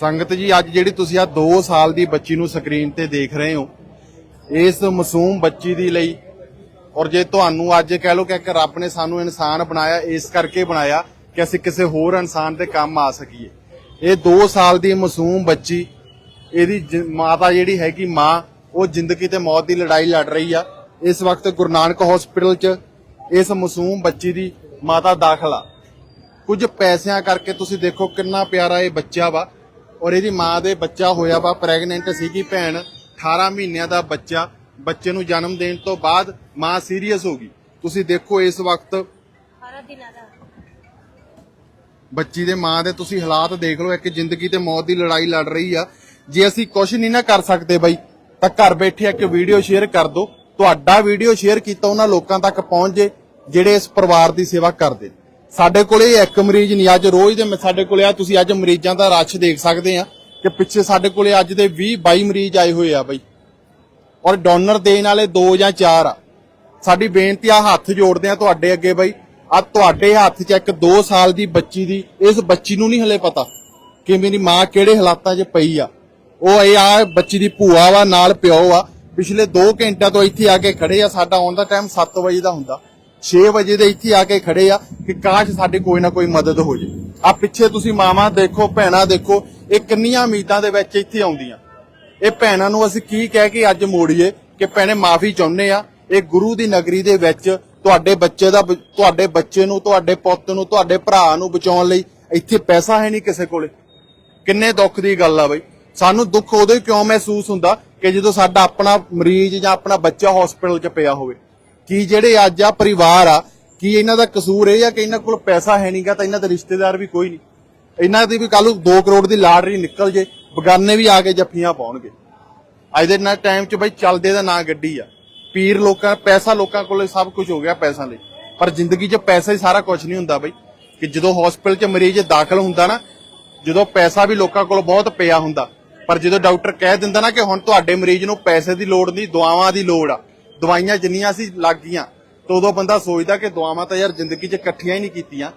ਸੰਗਤ ਜੀ, ਅੱਜ ਜਿਹੜੀ ਤੁਸੀਂ ਆ 2 ਸਾਲ ਦੀ ਬੱਚੀ ਨੂੰ ਸਕਰੀਨ ਤੇ ਦੇਖ ਰਹੇ ਹੋ, ਇਸ ਮਾਸੂਮ ਬੱਚੀ ਦੀ ਲਈ, ਔਰ ਜੇ ਤੁਹਾਨੂੰ ਅੱਜ ਕਹਿ ਲਓ ਕਿ ਇੱਕ ਰੱਬ ਨੇ ਸਾਨੂੰ ਇਨਸਾਨ ਬਣਾਇਆ, ਇਸ ਕਰਕੇ ਬਣਾਇਆ ਕਿ ਅਸੀਂ ਕਿਸੇ ਹੋਰ ਇਨਸਾਨ ਦੇ ਕੰਮ ਆ ਸਕੀਏ। ਇਹ 2 ਸਾਲ ਦੀ ਮਾਸੂਮ ਬੱਚੀ, ਇਹਦੀ ਜ- ਮਾਤਾ ਜਿਹੜੀ ਹੈਗੀ ਮਾਂ, ਉਹ ਜ਼ਿੰਦਗੀ ਤੇ ਮੌਤ ਦੀ ਲੜਾਈ ਲੜ ਰਹੀ ਆ। ਇਸ ਵਕਤ ਗੁਰੂ ਨਾਨਕ ਹਸਪੀਟਲ 'ਚ ਇਸ ਮਾਸੂਮ ਬੱਚੀ ਦੀ ਮਾਤਾ ਦਾਖਲ ਆ। ਕੁਝ ਪੈਸਿਆਂ ਕਰਕੇ ਤੁਸੀਂ ਦੇਖੋ ਕਿੰਨਾ ਪਿਆਰਾ ਇਹ ਬੱਚਾ ਵਾ। ਔਰ ਇਹਦੀ ਮਾਂ ਦੇ ਬੱਚਾ ਹੋਇਆ ਵਾ ਪ੍ਰੈਗਨੈਂਟ ਸੀਗੀ ਭੈਣ 18 ਮਹੀਨਿਆਂ ਦਾ ਬੱਚਾ। ਬੱਚੇ ਨੂੰ ਜਨਮ ਦੇਣ ਤੋਂ ਬਾਅਦ ਮਾਂ ਸੀਰੀਅਸ ਹੋ ਗਈ। ਤੁਸੀਂ ਦੇਖੋ ਇਸ ਵਕਤ 18 ਦਿਨਾਂ ਦਾ। ਬੱਚੀ ਦੇ ਮਾਂ ਦੇ ਤੁਸੀਂ ਹਾਲਾਤ ਦੇਖ ਲਓ ਇੱਕ ਜ਼ਿੰਦਗੀ ਤੇ ਮੌਤ ਦੀ ਲੜਾਈ ਲੜ ਰਹੀ ਆ। ਜੇ ਅਸੀਂ ਕੁਝ ਨਹੀਂ ਨਾ ਕਰ ਸਕਦੇ ਬਾਈ ਤਾਂ ਘਰ ਬੈਠੇ ਇੱਕ ਵੀਡੀਓ ਸ਼ੇਅਰ ਕਰ ਦਿਓ ਤੁਹਾਡਾ ਵੀਡੀਓ ਸ਼ੇਅਰ ਕੀਤਾ ਉਹਨਾਂ ਲੋਕਾਂ ਤੱਕ ਪਹੁੰਚ ਜੇ ਜਿਹੜੇ ਇਸ ਪਰਿਵਾਰ ਦੀ ਸੇਵਾ ਕਰਦੇ ਨੇ। ਸਾਡੇ ਕੋਲੇ ਇੱਕ ਮਰੀਜ਼ ਨਹੀਂ, ਅੱਜ ਰੋਜ਼ ਦੇ ਸਾਡੇ ਕੋਲੇ ਆ, ਤੁਸੀਂ ਅੱਜ ਮਰੀਜ਼ਾਂ ਦਾ ਰਸ਼ ਦੇਖ ਸਕਦੇ ਆ ਕਿ ਪਿੱਛੇ ਸਾਡੇ ਕੋਲੇ ਅੱਜ ਦੇ 20 22 ਮਰੀਜ਼ ਆਏ ਹੋਏ ਆ ਬਾਈ। ਔਰ ਡੋਨਰ ਦੇਣ ਵਾਲੇ 2 ਜਾਂ 4 ਆ। ਸਾਡੀ ਬੇਨਤੀ ਆ, ਹੱਥ ਜੋੜਦੇ ਆ ਤੁਹਾਡੇ ਅੱਗੇ ਬਈ। ਆ ਤੁਹਾਡੇ ਹੱਥ 'ਚ ਇੱਕ 2 ਸਾਲ ਦੀ ਬੱਚੀ ਦੀ, ਇਸ ਬੱਚੀ ਨੂੰ ਨਹੀਂ ਹਲੇ ਪਤਾ ਕਿ ਮੇਰੀ ਮਾਂ ਕਿਹੜੇ ਹਾਲਾਤਾਂ 'ਚ ਪਈ ਆ। ਉਹ ਇਹ ਆ ਬੱਚੀ ਦੀ ਭੂਆ ਵਾ, ਨਾਲ ਪਿਓ ਆ। ਪਿਛਲੇ 2 ਘੰਟਿਆਂ ਤੋਂ ਇੱਥੇ ਆ ਕੇ ਖੜੇ ਆ, ਸਾਡਾ ਆਉਣ ਦਾ ਟਾਈਮ 7 ਵਜੇ ਦਾ ਹੁੰਦਾ। 6 ਵਜੇ ਦੇ ਇੱਥੇ ਆ ਕੇ ਖੜੇ ਆ ਕਿ ਕਾਸ਼ ਸਾਡੀ ਕੋਈ ਨਾ ਕੋਈ ਮਦਦ ਹੋ ਜੇ। ਆ ਪਿੱਛੇ ਤੁਸੀਂ ਮਾਵਾਂ ਦੇਖੋ, ਭੈਣਾਂ ਦੇਖੋ, ਇਹ ਕਿੰਨੀਆਂ ਉਮੀਦਾਂ ਦੇ ਵਿੱਚ ਇੱਥੇ ਆਉਂਦੀਆਂ। ਇਹ ਭੈਣਾਂ ਨੂੰ ਅਸੀਂ ਕੀ ਕਹਿ ਕੇ ਅੱਜ ਮੋੜੀਏ ਕਿ ਭੈਣੇ ਮਾਫੀ ਚਾਹੁੰਦੇ ਆ, ਇਹ ਗੁਰੂ ਦੀ ਨਗਰੀ ਦੇ ਵਿੱਚ ਤੁਹਾਡੇ ਬੱਚੇ ਦਾ ਤੁਹਾਡੇ ਬੱਚੇ ਨੂੰ, ਤੁਹਾਡੇ ਪੁੱਤ ਨੂੰ, ਤੁਹਾਡੇ ਭਰਾ ਨੂੰ ਬਚਾਉਣ ਲਈ ਇੱਥੇ ਪੈਸਾ ਹੈ ਨਹੀਂ ਕਿਸੇ ਕੋਲੇ। ਕਿੰਨੇ ਦੁੱਖ ਦੀ ਗੱਲ ਆ ਬਈ। ਸਾਨੂੰ ਦੁੱਖ ਉਦੋਂ ਹੀ ਕਿਉਂ ਮਹਿਸੂਸ ਹੁੰਦਾ ਕਿ ਜਦੋਂ ਸਾਡਾ ਆਪਣਾ ਮਰੀਜ਼ ਜਾਂ ਆਪਣਾ ਬੱਚਾ ਹਸਪੀਟਲ 'ਚ ਪਿਆ ਹੋਵੇ। ਕੀ ਜਿਹੜੇ ਅੱਜ ਆ ਪਰਿਵਾਰ ਆ, ਕੀ ਇਹਨਾਂ ਦਾ ਕਸੂਰ ਇਹ ਆ ਕਿ ਇਹਨਾਂ ਕੋਲ ਪੈਸਾ ਹੈ ਨਹੀਂਗਾ ਤਾਂ ਇਹਨਾਂ ਦੇ ਰਿਸ਼ਤੇਦਾਰ ਵੀ ਕੋਈ ਨਹੀਂ। ਇਹਨਾਂ ਦੀ ਵੀ ਕੱਲ ਨੂੰ 2 ਕਰੋੜ ਦੀ ਲਾਟਰੀ ਨਿਕਲ ਜੇ, ਬਗਾਨੇ ਵੀ ਆ ਕੇ ਜੱਫੀਆਂ ਪਾਉਣਗੇ। ਅੱਜ ਦੇ ਨਾ ਟਾਈਮ 'ਚ ਬਈ ਚੱਲਦੇ ਦਾ ਨਾਂ ਗੱਡੀ ਆ। ਪੀਰ ਲੋਕਾਂ, ਪੈਸਾ ਲੋਕਾਂ ਕੋਲੇ ਸਭ ਕੁਝ ਹੋ ਗਿਆ ਪੈਸਾ ਲਈ। ਪਰ ਜ਼ਿੰਦਗੀ 'ਚ ਪੈਸਾ ਹੀ ਸਾਰਾ ਕੁਝ ਨਹੀਂ ਹੁੰਦਾ ਬਈ। ਕਿ ਜਦੋਂ ਹਸਪੀਟਲ 'ਚ ਮਰੀਜ਼ ਦਾਖਲ ਹੁੰਦਾ ਨਾ, ਜਦੋਂ ਪੈਸਾ ਵੀ ਲੋਕਾਂ ਕੋਲ ਬਹੁਤ ਪਿਆ ਹੁੰਦਾ। ਪਰ ਜਦੋਂ ਡਾਕਟਰ ਕਹਿ ਦਿੰਦਾ ਨਾ ਕਿ ਹੁਣ ਤੁਹਾਡੇ ਮਰੀਜ਼ ਨੂੰ ਪੈਸੇ ਦੀ ਲੋੜ ਨਹੀਂ, ਦੁਆਵਾਂ ਦੀ ਲੋੜ ਆ। ਦਵਾਈਆਂ ਜਿੰਨੀਆਂ ਸੀ ਲੱਗ ਗਈਆਂ ਤਾਂ ਉਦੋਂ ਬੰਦਾ ਸੋਚਦਾ ਕਿ ਦੁਆਵਾਂ ਤਾਂ ਯਾਰ ਜ਼ਿੰਦਗੀ 'ਚ ਇਕੱਠੀਆਂ ਹੀ ਨਹੀਂ ਕੀਤੀਆਂ।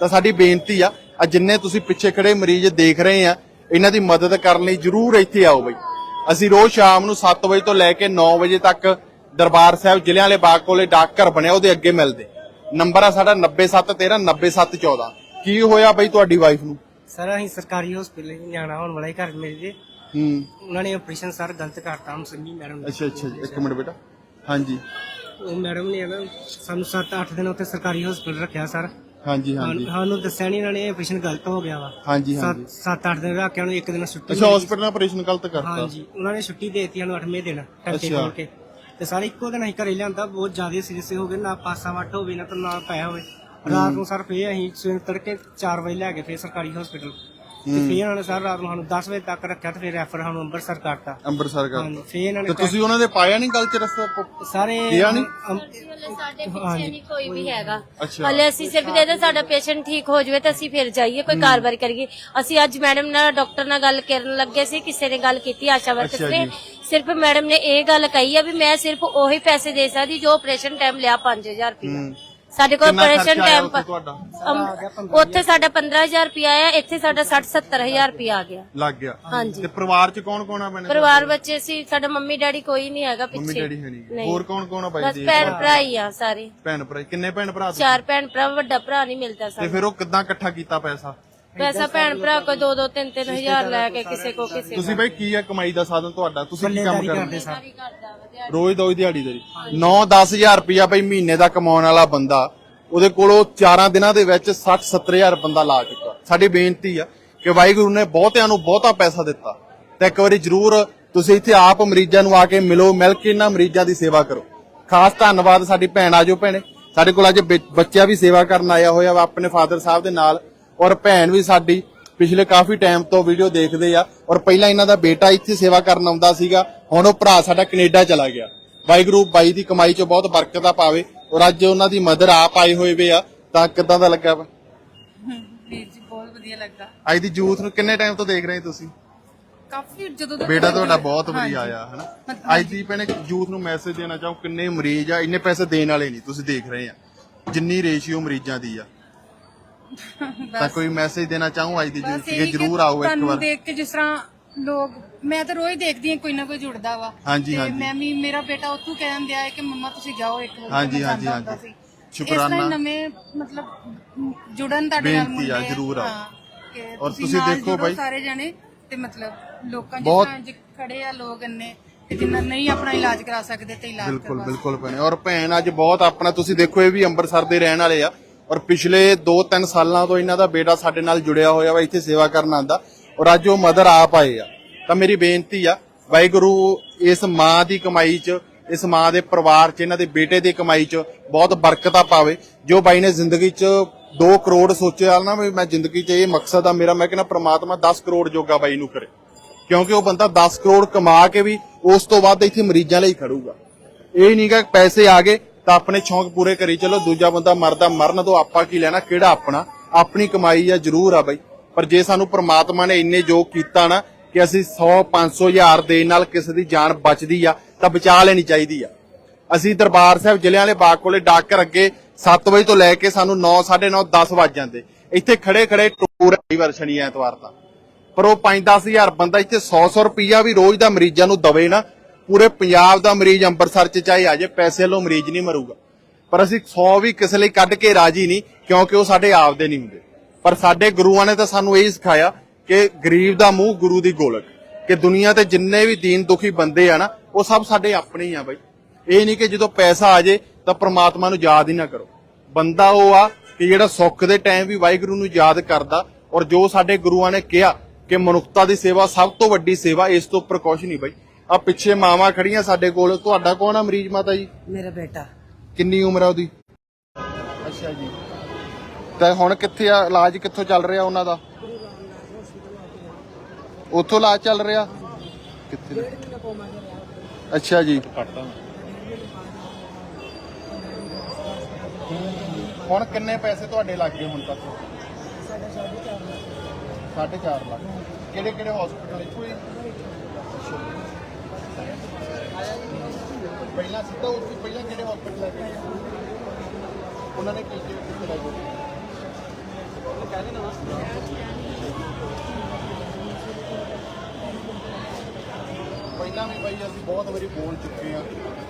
ਤਾਂ ਸਾਡੀ ਬੇਨਤੀ ਆ ਆ ਜਿੰਨੇ ਤੁਸੀਂ ਪਿੱਛੇ ਖੜੇ ਮਰੀਜ਼ ਦੇਖ ਰਹੇ ਆ ਇਹਨਾਂ ਦੀ ਮਦਦ ਕਰਨ ਲਈ ਜਰੂਰ ਇੱਥੇ ਆਓ ਬਈ। ਅਸੀਂ ਰੋਜ਼ ਸ਼ਾਮ ਨੂੰ 7 ਵਜੇ ਤੋਂ ਲੈ ਕੇ 9 ਵਜੇ ਤੱਕ ਦਰਬਾਰ ਸਾਹਿਬ ਜ਼ਿਲ੍ਹਿਆਂ ਵਾਲੇ ਬਾਗ ਕੋਲੇ ਡਾਕ ਘਰ ਬਣਿਆ ਉਹਦੇ ਅੱਗੇ ਮਿਲਦੇ। ਨੰਬਰ ਆ ਸਾਡਾ 9713 9714 ਕੀ ਹੋਇਆ ਬਈ ਤੁਹਾਡੀ ਵਾਈਫ ਨੂੰ? ਸਰ ਅਸੀਂ ਸਰਕਾਰੀ ਹਸਪੀਟਲ ਜਾਣਾ ਹੋਣ ਵਾਲਾ ਹੀ ਘਰ ਮੇਰੇ ਦੇ। ਹੂੰ। ਉਹਨਾਂ ਨੇ ਆਪਰੇਸ਼ਨ ਸਰ ਗਲਤ ਕਰਤਾ ਹਮ ਸੰਨੀ ਮੈਡਮ ਅੱਛਾ ਅੱਛਾ ਜੀ, ਇੱਕ ਮਿੰਟ ਬੇਟਾ। ਹਾਂਜੀ। ਉਹ ਮੈਡਮ ਨੇ ਨਾ ਸਾਨੂੰ 7-8 ਦਿਨ ਉੱਥੇ ਸਰਕਾਰੀ ਹਸਪੀਟਲ ਰੱਖਿਆ ਸਰ ਹਾਂਜੀ ਹਾਂਜੀ। ਸਾਨੂੰ ਦੱਸਿਆ ਨਹੀਂ ਇਹਨਾਂ ਨੇ ਆਪਰੇਸ਼ਨ ਗਲਤ ਹੋ ਗਿਆ ਵਾ। ਹਾਂਜੀ ਹਾਂਜੀ। 7-8 ਦਿਨ ਰੱਖਿਆ ਉਹਨੂੰ ਇੱਕ ਦਿਨ ਛੁੱਟੀ ਅੱਛਾ ਮਿਲੀ। ਹਸਪੀਟਲ ਆਪਰੇਸ਼ਨ ਗਲਤ ਕਰਤਾ। ਹਾਂਜੀ ਉਹਨਾਂ ਨੇ ਛੁੱਟੀ ਦੇ ਦਿੱਤੀ ਸਾਨੂੰ 8ਵੇਂ ਦਿਨ ਟੰਕੇ ਅੱਛਾ। ਖੋਲ ਕੇ। ਤੇ ਸਾਰੇ ਇੱਕੋ ਦਿਨ ਅਸੀਂ ਘਰੇ ਲਿਆਂਦਾ ਬਹੁਤ ਜ਼ਿਆਦਾ ਸੀਰੀਅਸ ਹੋ ਗਏ ਨਾ ਪਾਸਾ ਵੱਟ ਹੋਵੇ ਨਾ ਤਾਂ ਨਾ ਪਾਇਆ ਹੋਵੇ। ਰਾਤ ਨੂੰ ਸਰ ਫੇਰ ਅਸੀਂ ਸਵੇਰ ਤੜਕੇ 4 ਵਜੇ ਲੈ ਗਏ ਫੇਰ ਸਰਕਾਰੀ ਹਸਪੀਟਲ ਤੇ ਫੇਰ ਉਹਨਾਂ ਨੇ ਸਰ ਰਾਤ ਨੂੰ ਸਾਨੂੰ 10 ਵਜੇ ਤੱਕ ਰੱਖਿਆ ਤੇ ਫੇਰ ਰੈਫਰ ਸਾਨੂੰ ਅੰਮ੍ਰਿਤਸਰ ਕਰਤਾ। ਅੰਮ੍ਰਿਤਸਰ ਹਾਂਜੀ ਕਰਤਾ ਫੇਰ ਇਹਨਾਂ ਤੇ ਨੇ ਤੁਸੀਂ ਉਹਨਾਂ ਦੇ ਪਾਇਆ ਨਹੀਂ ਗੱਲ ਚ ਰਸਤਾ ਪ- ਸਾਰੇ ਗਿਆ ਨੀ? ਅਮ- ਹਲੇ ਸਾਡੇ ਪਿੱਛੇ ਨਹੀਂ ਕੋਈ ਵੀ ਹੈਗਾ। ਅੱਛਾ। ਹਲੇ ਅਸੀਂ ਸਿਰਫ ਕਹਿੰਦੇ ਸਾਡਾ ਪੇਸ਼ੈਂਟ ਠੀਕ ਹੋ ਜਾਵੇ ਤਾਂ ਅਸੀਂ ਫਿਰ ਜਾਈਏ ਕੋਈ ਕਾਰਵਾਈ ਕਰੀਏ। ਅਸੀਂ ਅੱਜ ਮੈਡਮ ਨਾਲ ਡਾਕਟਰ ਨਾਲ ਗੱਲ ਕਰਨ ਲੱਗੇ ਸੀ ਕਿਸੇ ਨੇ ਗੱਲ ਕੀਤੀ ਆਸ਼ਾ ਵਰਕਰ ਅੱਛਾ ਨੇ। ਜੀ। ਸਿਰਫ ਮੈਡਮ ਨੇ ਇਹ ਗੱਲ ਕਹੀ ਆ ਵੀ ਮੈਂ ਸਿਰਫ ਉਹੀ ਪੈਸੇ ਦੇ ਸਕਦੀ ਜੋ ਆਪਰੇਸ਼ਨ ਟਾਈਮ ਲਿਆ 5000 ਰੁਪਏ ਸਾਡੇ ਕੋਲ ਕਿੰਨਾ ਆਪਰੇਸ਼ਨ ਖਰਚਾ ਆਇਆ ਟਾਈਮ ਉੱਥੇ ਤੁਹਾਡਾ? ਉੱਥੇ ਸਾਡਾ 15000 ਰੁਪਏ ਆਇਆ ਇੱਥੇ ਸਾਡਾ 60 70000 ਰੁਪਏ ਆ ਗਿਆ। ਲੱਗ ਗਿਆ। ਹਾਂਜੀ। ਤੇ ਪਰਿਵਾਰ ਚ ਕੌਣ ਕੌਣ ਆ ਮੈਨੇ ਪਰਿਵਾਰ ਬੱਚੇ ਸੀ ਸਾਡਾ ਮੰਮੀ ਡੈਡੀ ਕੋਈ ਨਹੀਂ ਹੈਗਾ ਮੰਮੀ ਪਿੱਛੇ ਡੈਡੀ ਹੈ ਨਹੀਂ ਨਹੀਂ। ਹੋਰ ਕੌਣ ਕੌਣ ਆ ਬਾਈ ਬਸ ਭੈਣ ਭਰਾ ਹੀ ਆ ਸਾਰੇ। ਭੈਣ ਭਰਾ ਕਿੰਨੇ ਭੈਣ ਭਰਾ ਤੁਸੀਂ? ਚਾਰ ਭੈਣ ਭਰਾ ਵੱਡਾ ਭਰਾ ਨਹੀਂ ਮਿਲਦਾ ਤੇ ਸਾਨੂੰ। ਫਿਰ ਉਹ ਕਿੱਦਾਂ ਇਕੱਠਾ ਕੀਤਾ ਪੈਸਾ? ਪੈਸਾ ਭੈਣ ਭਰਾ ਕੋ 2 2 3 3 ਹਜ਼ਾਰ ਲੈ ਕੇ ਕਿਸੇ ਕੋ ਕਿਸੇ ਤੁਸੀਂ ਬਾਈ ਕੀ ਆ ਕਮਾਈ ਦਾ ਸਾਧਨ ਤੁਹਾਡਾ? ਤੁਸੀਂ ਕੀ ਕੰਮ ਕਰਦੇ ਸਰ। ਕਰਦਾ ਰੋਜ਼ ਦਾ ਦਿਹਾੜੀ ਦਾ 9-10000 ਰੁਪਇਆ ਬਈ ਮਹੀਨੇ ਦਾ ਕਮਾਉਣ ਵਾਲਾ ਬੰਦਾ ਉਹਦੇ ਕੋਲੋਂ 4 ਦਿਨਾਂ ਦੇ ਵਿੱਚ 60-70000 ਬੰਦਾ ਲਾ ਚੁੱਕਾ। ਸਾਡੀ ਬੇਨਤੀ ਆ ਕਿ ਵਾਹਿਗੁਰੂ ਨੇ ਬਹੁਤਿਆਂ ਨੂੰ ਬਹੁਤਾ ਪੈਸਾ ਦਿੱਤਾ। ਤੇ ਇੱਕ ਵਾਰੀ ਜ਼ਰੂਰ ਤੁਸੀਂ ਇੱਥੇ ਆਪ ਮਰੀਜ਼ਾਂ ਨੂੰ ਆ ਕੇ ਮਿਲੋ ਮਿਲ ਕੇ ਇਹਨਾਂ ਮਰੀਜ਼ਾਂ ਦੀ ਸੇਵਾ ਕਰੋ। ਖਾਸ ਧੰਨਵਾਦ ਸਾਡੀ ਭੈਣ ਆਜੋ ਭੈਣੇ। ਸਾਡੇ ਕੋਲ ਅੱਜ ਬੱਚ- ਬੱਚਾ ਵੀ ਸੇਵਾ ਕਰਨ ਆਇਆ ਹੋਇਆ ਵਾ ਆਪਣੇ ਫਾਦਰ ਸਾਹਿਬ ਦੇ ਨਾਲ। ਔਰ ਭੈਣ ਵੀ ਸਾਡੀ ਪਿਛਲੇ ਕਾਫੀ ਟਾਈਮ ਤੋਂ ਵੀਡੀਓ ਦੇਖਦੇ ਆ। ਔਰ ਪਹਿਲਾਂ ਇਹਨਾਂ ਦਾ ਬੇਟਾ ਇੱਥੇ ਸੇਵਾ ਕਰਨ ਆਉਂਦਾ ਸੀਗਾ ਹੁਣ ਉਹ ਭਰਾ ਸਾਡਾ ਕੈਨੇਡਾ ਚਲਾ ਗਿਆ। ਵਾਹਿਗੁਰੂ ਬਾਈ ਦੀ ਕਮਾਈ 'ਚ ਬਹੁਤ ਬਰਕਤਾਂ ਪਾਵੇ ਔਰ ਅੱਜ ਉਹਨਾਂ ਦੀ ਮਦਰ ਆਪ ਆਏ ਹੋਏ ਵੇ ਆ। ਤਾਂ ਕਿੱਦਾਂ ਦਾ ਲੱਗਾ ਵਾ? ਵੀਰ ਜੀ ਬਹੁਤ ਵਧੀਆ ਲੱਗਾ। ਅੱਜ ਦੀ ਯੂਥ ਨੂੰ ਕਿੰਨੇ ਟਾਈਮ ਤੋਂ ਦੇਖ ਰਹੇ ਤੁਸੀਂ? ਕਾਫੀ ਜਦੋਂ ਦਾ ਬੇਟਾ ਤੁਹਾਡਾ ਬਹੁਤ। ਵਧੀਆ ਆਇਆ ਹਨਾ? ਅੱਜ ਦੀ ਭੈਣੇ ਯੂਥ ਨੂੰ ਮੈਸੇਜ ਦੇਣਾ ਚਾਹੋ ਕਿੰਨੇ ਮਰੀਜ਼ ਆ ਇੰਨੇ ਪੈਸੇ ਦੇਣ ਵਾਲੇ ਨਹੀਂ ਤੁਸੀਂ ਦੇਖ ਰਹੇ ਆ। ਜਿੰਨੀ ਰੇਸ਼ੀਓ ਮਰੀਜ਼ਾਂ ਦੀ ਆ। ਤਾਂ ਕੋਈ ਮੈਸੇਜ ਦੇਣਾ ਚਾਹੂੰ ਅੱਜ ਦੀ ਜ਼ਿੰਦਗੀ ਕਿ ਜਰੂਰ ਆਓ ਇੱਕ ਤੁਹਾਨੂੰ ਵਾਰ ਦੇਖ ਕੇ ਜਿਸ ਤਰ੍ਹਾਂ ਲੋਕ ਮੈਂ ਤਾਂ ਰੋਜ਼ ਦੇਖਦੀ ਹਾਂ ਕੋਈ ਨਾ ਕੋਈ ਜੁੜਦਾ ਵਾ ਹਾਂਜੀ, ਤੇ ਹਾਂਜੀ। ਮੈਂ ਵੀ ਮੇਰਾ ਬੇਟਾ ਉੱਥੋਂ ਕਹਿਣ ਦਿਆ ਹੈ ਕਿ ਮੰਮਾ ਤੁਸੀਂ ਜਾਓ ਇੱਕ ਵਾਰ ਹਾਂਜੀ, ਹਾਂਜੀ, ਹਾਂਜੀ। ਸ਼ੁਕਰਾਨਾ। ਇਸ ਤਰ੍ਹਾਂ ਨਵੇਂ ਮਤਲਬ ਜੁੜਨ ਤੁਹਾਡੇ ਨਾਲ ਬੇਨਤੀ ਆ, ਮੁੰਡੇ ਜ਼ਰੂਰ ਆਓ। ਹਾਂ, ਕਿ ਔਰ ਤੁਸੀਂ ਨਾਲ ਦੇਖੋ ਜੁੜੋ ਬਾਈ। ਸਾਰੇ ਜਣੇ ਤੇ ਮਤਲਬ ਲੋਕਾਂ ਜਿਸ ਬਹੁਤ- ਤਰ੍ਹਾਂ ਅੱਜ ਖੜੇ ਆ ਲੋਕ ਇੰਨੇ ਕਿ ਜਿਨ੍ਹਾਂ ਨਹੀਂ ਆਪਣਾ ਇਲਾਜ ਕਰਾ ਸਕਦੇ ਤੇ ਇਲਾਜ ਬਿਲਕੁਲ ਕਰਵਾ ਬਿਲਕੁਲ ਭੈਣੇ ਔਰ ਭੈਣ ਅੱਜ ਬਹੁਤ ਆਪਣਾ ਤੁਸੀਂ ਦੇਖੋ ਇਹ ਵੀ ਅੰਮ੍ਰਿਤਸਰ ਦੇ ਰਹਿਣ ਵਾਲੇ ਆ ਔਰ ਪਿਛਲੇ 2-3 ਸਾਲਾਂ ਤੋਂ ਇਹਨਾਂ ਦਾ ਬੇਟਾ ਸਾਡੇ ਨਾਲ ਜੁੜਿਆ ਹੋਇਆ ਵਾ, ਇੱਥੇ ਸੇਵਾ ਕਰਨ ਆਂਦਾ ਔਰ ਅੱਜ ਉਹ ਮਦਰ ਆਪ ਆਏ ਆ। ਤਾਂ ਮੇਰੀ ਬੇਨਤੀ ਆ, ਵਾਹਿਗੁਰੂ ਇਸ ਮਾਂ ਦੀ ਕਮਾਈ 'ਚ, ਇਸ ਮਾਂ ਦੇ ਪਰਿਵਾਰ 'ਚ, ਇਹਨਾਂ ਦੇ ਬੇਟੇ ਦੀ ਕਮਾਈ 'ਚ ਬਹੁਤ ਬਰਕਤਾਂ ਪਾਵੇ। ਜੋ ਬਾਈ ਨੇ ਜ਼ਿੰਦਗੀ 'ਚ 2 ਕਰੋੜ ਸੋਚਿਆ ਨਾ ਵੀ ਮੈਂ ਜ਼ਿੰਦਗੀ 'ਚ ਇਹ ਮਕਸਦ ਆ, ਮੇਰਾ, ਮੈਂ ਕਹਿੰਦਾ ਪ੍ਰਮਾਤਮਾ 10 ਕਰੋੜ ਜੋਗਾ ਬਾਈ ਨੂੰ ਕਰੇ। ਕਿਉਂਕਿ ਉਹ ਬੰਦਾ 10 ਕਰੋੜ ਕਮਾ ਕੇ ਵੀ ਉਸ ਤੋਂ ਬਾਅਦ ਇੱਥੇ ਮਰੀਜ਼ਾਂ ਲਈ ਖੜੂਗਾ। ਇਹ ਨਹੀਂ ਕਿ ਪੈਸੇ ਆ ਗਏ ਤਾਂ ਆਪਣੇ ਸ਼ੌਂਕ ਪੂਰੇ ਕਰੀ, ਚਲੋ ਦੂਜਾ ਬੰਦਾ ਮਰਦਾ, ਮਰਨ ਤੋਂ ਆਪਾਂ ਕੀ ਲੈਣਾ, ਕਿਹੜਾ ਆਪਣਾ? ਆਪਣੀ ਕਮਾਈ ਆ, ਜ਼ਰੂਰ ਆ ਬਾਈ। ਪਰ ਜੇ ਸਾਨੂੰ ਪ੍ਰਮਾਤਮਾ ਨੇ ਇੰਨੇ ਜੋ ਕੀਤਾ ਨਾ ਕਿ ਅਸੀਂ 100 500 ਹਜ਼ਾਰ ਦੇ ਨਾਲ ਕਿਸੇ ਦੀ ਜਾਨ ਬਚਦੀ ਆ, ਤਾਂ ਬਚਾ ਲੈਣੀ ਚਾਹੀਦੀ ਆ। ਅਸੀਂ ਦਰਬਾਰ ਸਾਹਿਬ ਜ਼ਿਲ੍ਹਿਆਂ ਵਾਲੇ ਬਾਗ ਕੋਲੇ ਡਾਕਰ ਅੱਗੇ 7 ਵਜੇ ਤੋਂ ਲੈ ਕੇ ਸਾਨੂੰ 9 9:30 10 ਵੱਜ ਜਾਂਦੇ। ਇੱਥੇ ਖੜੇ ਖੜੇ ਟੂਰ ਕਈ ਵਾਰ ਸ਼ਨੀ ਐਤਵਾਰ ਤਾਂ ਪਰ ਉਹ 5-10 ਹਜ਼ਾਰ ਬੰਦਾ ਇੱਥੇ 100-100 ਰੁਪਈਆ ਵੀ ਰੋਜ਼ ਦਾ ਮਰੀਜ਼ਾਂ ਨੂੰ ਦਵੇ ਨਾ ਪੂਰੇ ਪੰਜਾਬ ਦਾ ਮਰੀਜ਼ ਅੰਮ੍ਰਿਤਸਰ ਚ ਚਾਹੇ ਆ ਜੇ, ਪੈਸੇ ਵੱਲੋਂ ਮਰੀਜ਼ ਨਹੀਂ ਮਰੂਗਾ। ਪਰ ਅਸੀਂ 100 ਵੀ ਕਿਸੇ ਲਈ ਕੱਢ ਕੇ ਰਾਜੀ ਨਹੀਂ, ਕਿਉਂਕਿ ਉਹ ਸਾਡੇ ਆਪਦੇ ਨਹੀਂ ਹੁੰਦੇ। ਪਰ ਸਾਡੇ ਗੁਰੂਆਂ ਨੇ ਤਾਂ ਸਾਨੂੰ ਇਹ ਸਿਖਾਇਆ ਕਿ ਗਰੀਬ ਦਾ ਮੂੰਹ ਗੁਰੂ ਦੀ ਗੋਲਕ, ਕਿ ਦੁਨੀਆ ਤੇ ਜਿੰਨੇ ਵੀ ਦੀਨ ਦੁਖੀ ਬੰਦੇ ਆ ਨਾ, ਉਹ ਸਭ ਸਾਡੇ ਆਪਣੇ ਹੀ ਆ ਬਾਈ। ਇਹ ਨਹੀਂ ਕਿ ਜਦੋਂ ਪੈਸਾ ਆ ਜੇ, ਤਾਂ ਪ੍ਰਮਾਤਮਾ ਨੂੰ ਯਾਦ ਹੀ ਨਾ ਕਰੋ। ਬੰਦਾ ਉਹ ਆ ਕਿ ਜਿਹੜਾ ਸੁੱਖ ਦੇ ਟਾਈਮ ਵੀ ਵਾਹਿਗੁਰੂ ਨੂੰ ਯਾਦ ਕਰਦਾ, ਔਰ ਜੋ ਸਾਡੇ ਗੁਰੂਆਂ ਨੇ ਕਿਹਾ ਕਿ ਮਨੁੱਖਤਾ ਦੀ ਸੇਵਾ ਸਭ ਤੋਂ ਵੱਡੀ ਸੇਵਾ, ਇਸ ਤੋਂ ਉੱਪਰ ਕੁਛ ਨਹੀਂ ਬਾਈ। ਆ ਪਿੱਛੇ ਮਾਵਾਂ ਖੜੀਆਂ ਸਾਡੇ ਕੋਲ ਤੁਹਾਡਾ ਕੌਣ ਆ ਮਰੀਜ਼ ਮਾਤਾ ਜੀ? ਮੇਰਾ ਬੇਟਾ। ਕਿੰਨੀ ਉਮਰ ਆ ਉਹਦੀ? ਅੱਛਾ ਜੀ। ਤੇ ਹੁਣ ਕਿੱਥੇ ਆ ਇਲਾਜ ਕਿੱਥੋਂ ਚੱਲ ਰਿਹਾ ਉਹਨਾਂ ਦਾ? ਉੱਥੋਂ ਇਲਾਜ ਚੱਲ ਰਿਹਾ? ਕਿੱਥੇ? ਅੱਛਾ ਜੀ। ਹੁਣ ਕਿੰਨੇ ਪੈਸੇ ਤੁਹਾਡੇ ਲੱਗ ਗਏ ਹੁਣ ਤੱਕ? 4.5 ਲੱਖ। ਕਿਹੜੇ ਕਿਹੜੇ ਹਸਪੀਟਲ ਇੱਥੋਂ ਹੀ ਪਹਿਲਾਂ ਸਿੱਧਾ ਉੱਥੇ ਪਹਿਲਾਂ ਕਿਹੜੇ ਹਸਪੀਟਲ ਲੈ ਕੇ ਗਏ ਉਹਨਾਂ ਨੇ ਕੀ ਕੀ ਕਿੱਥੇ ਲੈ ਗਏ ਪਹਿਲਾਂ ਵੀ ਬਾਈ ਅਸੀਂ ਬਹੁਤ ਵਾਰੀ ਬੋਲ ਚੁੱਕੇ ਆ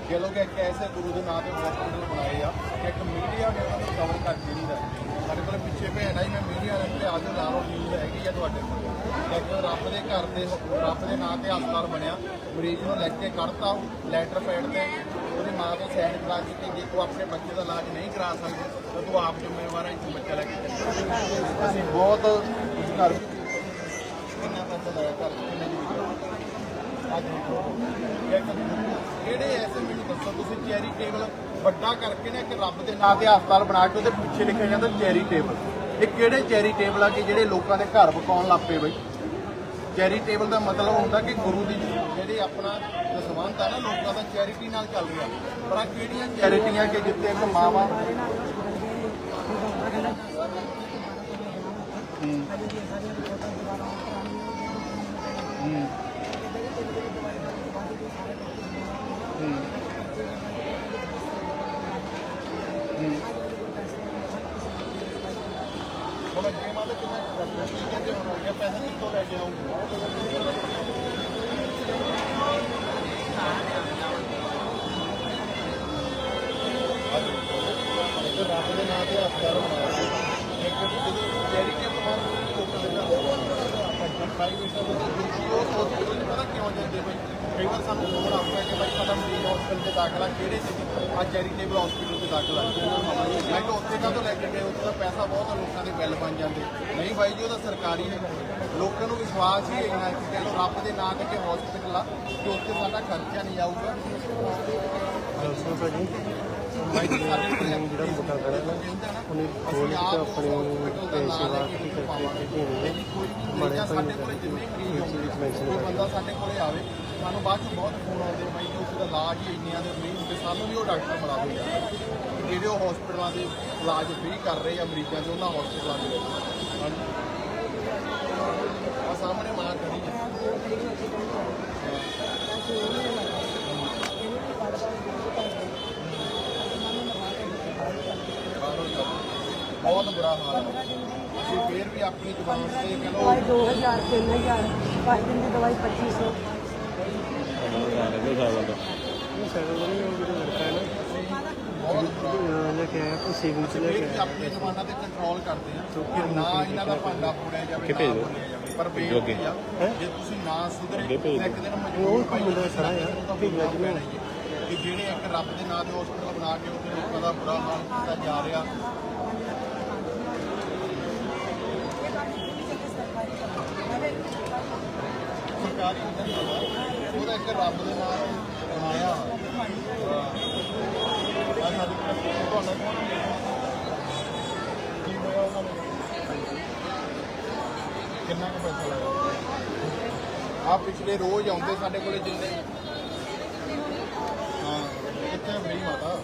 ਕਿ ਲੋਕ ਇੱਕ ਐਸੇ ਗੁਰੂ ਦੇ ਨਾਂ ਤੇ ਹਸਪੀਟਲ ਬਣਾਏ ਆ ਕਿ ਇੱਕ ਮੀਡੀਆ ਨੇ ਉਹਨਾਂ ਨੂੰ ਕਵਰ ਕਰਕੇ ਨਹੀਂ ਰੱਖੀ ਸਾਡੇ ਕੋਲ ਪਿੱਛੇ ਭੈਣ ਆਈ ਮੈਂ ਮੀਡੀਆ ਵਾਲੇ ਤੇ ਅੱਜ ਲਾ ਲਓ ਨਿਊਜ਼ ਹੈਗੀ ਆ ਤੁਹਾਡੇ ਕੋਲ। ਇੱਕ ਰੱਬ ਦੇ ਘਰ ਦੇ ਰੱਬ ਦੇ ਨਾਂ ਤੇ ਹਸਪਤਾਲ ਬਣਿਆ। ਮਰੀਜ਼ ਨੂੰ ਲੈ ਕੇ ਕੱਢਤਾ, ਲੈਟਰ ਪੈਡ ਤੇ ਉਹਦੀ ਮਾਂ ਤੋਂ ਸਾਈਨ ਕਰਾ ਕੇ ਜੇ ਤੂੰ ਆਪਣੇ ਬੱਚੇ ਦਾ ਇਲਾਜ ਨਹੀਂ ਕਰਾ ਸਕਦੇ, ਤਾਂ ਤੂੰ ਆਪ ਜ਼ਿੰਮੇਵਾਰ ਹੈ ਇੱਥੇ ਬੱਚਾ ਲੈ ਕੇ ਅਸੀਂ ਬਹੁਤ ਘਰ ਕਿੰਨਾ ਪੈਸਾ ਲਾਇਆ, ਘਰ ਕਿੰਨੇ ਦੀ ਅੱਜ ਦੇਖੋ ਕਿਹੜੇ ਐਸੇ ਮੈਨੂੰ ਦੱਸੋ, ਤੁਸੀਂ ਚੈਰੀ ਟੇਬਲ ਵੱਡਾ ਕਰਕੇ ਨਾ ਇੱਕ ਰੱਬ ਦੇ ਨਾਂ ਤੇ ਹਸਪਤਾਲ ਬਣਾ ਕੇ ਉਹਦੇ ਪਿੱਛੇ ਲਿਖਿਆ ਜਾਂਦਾ ਚੈਰੀ ਟੇਬਲ। ਇਹ ਕਿਹੜੇ ਚੈਰੀ ਟੇਬਲ ਆ ਕਿ ਜਿਹੜੇ ਲੋਕਾਂ ਦੇ ਘਰ ਵਕਾਉਣ ਲੱਗ ਪਏ ਬਈ? ਚੈਰੀਟੇਬਲ ਦਾ ਮਤਲਬ ਹੁੰਦਾ ਕਿ ਗੁਰੂ ਦੀ ਜਿਹੜੇ ਆਪਣਾ ਦਸਵੰਤ ਆ ਨਾ, ਲੋਕਾਂ ਦਾ ਚੈਰਿਟੀ ਨਾਲ ਚੱਲ ਰਿਹਾ। ਪਰ ਆ ਕਿਹੜੀਆਂ ਚੈਰਿਟੀਆਂ ਕਿ ਜਿੱਤੇ ਇੱਕ ਮਾਵਾ ਹੁਣ ਅੱਗੇ ਗਿਆ ਪੈਸੇ ਕਿੱਥੋਂ ਲੈ ਕੇ ਆਉਂਗੇ ਤੇ ਰੱਬ ਦੇ ਨਾਂ ਤੇ ਹਸਪਤਾਲ ਬਣਾਇਆ ਇੱਕ ਜਿਹੜੀ ਕਿ ਤੁਹਾਰ ਲੋਕਾਂ ਦੇ ਨਾਲ ਆਪਾਂ ਪ੍ਰਾਈਵੇਟ ਉਹ ਹਸਪੀਟਲ ਪਤਾ ਕਿਉਂ ਜਾਂਦੇ ਬਈ ਕਈ ਵਾਰ ਸਾਨੂੰ ਫੋਨ ਆਉਂਦਾ ਕਿ ਭਾਈ ਸਾਡਾ ਮਰੀਜ਼ ਹਸਪੀਟਲ ਤੇ ਦਾਖਲਾ ਕਿਹੜੇ ਸੀ ਆ ਚੈਰੀਟੇਬਲ ਹਸਪੀਟਲ ਤੇ ਦਾਖਲਾ ਮੈਂ ਕਿਹਾ ਉੱਥੇ ਕਾਹਤੋਂ ਲੈ ਕੇ ਗਏ? ਉੱਥੇ ਦਾ ਪੈਸਾ ਬਹੁਤ ਆ, ਲੋਕਾਂ ਦੇ ਬਿੱਲ ਬਣ ਜਾਂਦੇ। ਨਹੀਂ ਬਾਈ ਜੀ ਉਹ ਤਾਂ ਸਰਕਾਰੀ ਹੈ। ਲੋਕਾਂ ਨੂੰ ਵਿਸ਼ਵਾਸ ਹੀ ਇੰਨਾ ਕਿ ਚਲੋ ਰੱਬ ਦੇ ਨਾਂ ਤੇ ਕਿ ਹਸਪੀਟਲ ਆ ਕਿ ਉੱਥੇ ਸਾਡਾ ਖਰਚਾ ਨਹੀਂ ਆਊਗਾ। ਬਾਈ ਜੀ ਸਾਡੇ ਕੋਲ ਜਿਹੜਾ ਮੋਟਾ ਕਰਿਆ ਉਹਨੇ ਖੋਲ ਕੇ ਆਪਣੀ ਸੇਵਾ ਕੀ ਕਰਕੇ ਕੋਈ ਮੜੇ ਸਾਡੇ ਕੋਲ ਜਿੰਨੇ ਮਰੀਜ਼ ਆ, ਕੋਈ ਬੰਦਾ ਸਾਡੇ ਕੋਲੇ ਆਵੇ ਸਾਨੂੰ ਬਾਅਦ ਚ ਬਹੁਤ ਫੋਨ ਆਉਂਦੇ ਬਾਈ ਜੀ ਉਸ ਦਾ ਇਲਾਜ ਹੀ ਇੰਨਿਆਂ ਦੇ ਫ੍ਰੀ ਹੁੰਦੇ ਸਾਨੂੰ ਵੀ ਉਹ ਡਾਕਟਰ ਯਾਰ ਜਿਹੜੇ ਉਹ ਹਸਪੀਟਲਾਂ ਦੇ ਇਲਾਜ ਫ੍ਰੀ ਕਰ ਰਹੇ ਆ ਮਰੀਜ਼ਾਂ ਦੇ ਉਹਨਾਂ ਹਸਪੀਟਲਾਂ ਦੇ ਆ ਸਾਹਮਣੇ ਮਾਂ ਖੜੀ ਹੈ ਬਹੁਤ ਬੁਰਾ ਹਾਲ ਹੈ ਆਪਣੀ ਦੁਕਾਨ ਤੇ ਕਹਿੰਦਾ ਦਵਾਈ 2000 3000 ਪੰਜ ਦਿਨ ਦੀ ਦਵਾਈ 2500 ਲੈ ਕੇ ਆਇਆ ਕੋਈ ਸੇਵਿੰਗ ਚ ਲੈ ਇਹ ਵੀ ਆਪਣੀ ਜ਼ਬਾਨਾਂ ਤੇ ਕੰਟਰੋਲ ਕਰਦੇ ਆ ਕਿ ਨਾ ਇਹਨਾਂ ਦਾ ਭਾਂਡਾ ਫੋੜਿਆ ਜਾਵੇ ਨਾ ਬੋਲਿਆ ਜਾਵੇ ਪਰ ਬੇਨਤੀ ਆ ਜੇ ਤੁਸੀਂ ਨਾ ਸੁਧਰੇ ਤਾਂ ਇੱਕ ਦਿਨ ਮਜਬੂਰ ਪਈ ਮੁੰਡਾ ਖੜਾ ਆ ਭੇਜਿਆ ਕਿ ਜਿਹੜੇ ਇੱਕ ਰੱਬ ਦੇ ਨਾਂ ਤੇ ਹਸਪੀਟਲ ਬਣਾ ਕੇ ਉੱਥੇ ਲੋਕਾਂ ਦਾ ਬੁਰਾ ਹਾਲ ਕੀਤਾ ਜਾ ਰਿਹਾ ਸਰਕਾਰੀ ਉਹਦਾ ਇੱਕ ਰੱਬ ਦੇ ਨਾਂ ਬਣਾਇਆ ਕਿੰਨਾ ਕੁ ਪੈਸਾ ਲੱਗਾ ਆ ਪਿਛਲੇ ਰੋਜ਼ ਆਉਂਦੇ ਸਾਡੇ ਕੋਲੇ ਜਿੰਨੇ। ਹਾਂ, ਕਿੱਥੇ ਮੇਰੀ ਮਾਤਾ?